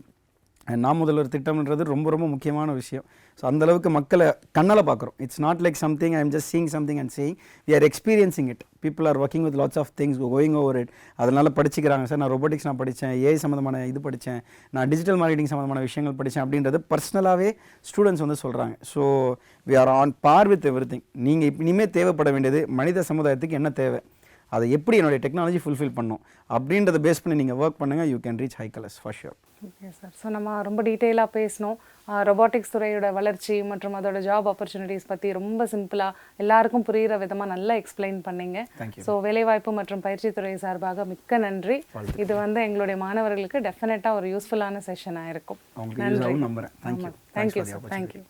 நான் முதல்வர் திட்டம்ன்றது ரொம்ப ரொம்ப முக்கியமான விஷயம். ஸோ அந்தளவுக்கு மக்களை கண்ணால் பார்க்குறோம். It's not like something I am just seeing something and seeing we are experiencing it people are working with lots of things going over it அதனால் படிச்சுக்கிறாங்க. சார் நான் ரொபோட்டிக்ஸ் நான் படித்தேன் ஏஐ சம்மந்தமான இது படித்தேன் நான் டிஜிட்டல் மார்க்கெட்டிங் சம்மந்தமான விஷயங்கள் படித்தேன் அப்படின்றது பர்சனலாகவே ஸ்டூடெண்ட்ஸ் வந்து சொல்கிறாங்க so we are on par with everything நீங்கள் இனிமேல் தேவைப்பட வேண்டியது மனித சமுதாயத்துக்கு என்ன தேவை? அதை எப்படி என்னுடைய டெக்னாலஜி ஃபுல்ஃபில் பண்ணும்? அப்படின்றத பேஸ் பண்ணி நீங்கள் ஒர்க் பண்ணுங்கள் you can reach high colours for sure okay sir so நம்ம ரொம்ப டீட்டெயிலாக பேசணும். ரொபாட்டிக்ஸ் துறையோட வளர்ச்சி மற்றும் அதோட ஜாப் ஆப்பர்ச்சுனிட்டிஸ் பற்றி ரொம்ப சிம்பிளாக எல்லாருக்கும் புரிகிற விதமாக நல்லா எக்ஸ்பிளைன் பண்ணீங்க. ஸோ வேலைவாய்ப்பு மற்றும் பயிற்சி துறை சார்பாக மிக்க நன்றி. இது வந்து எங்களுடைய மாணவர்களுக்கு டெஃபினட்டாக ஒரு யூஸ்ஃபுல்லான செஷனாக இருக்கும். Thank you thank you sir thank you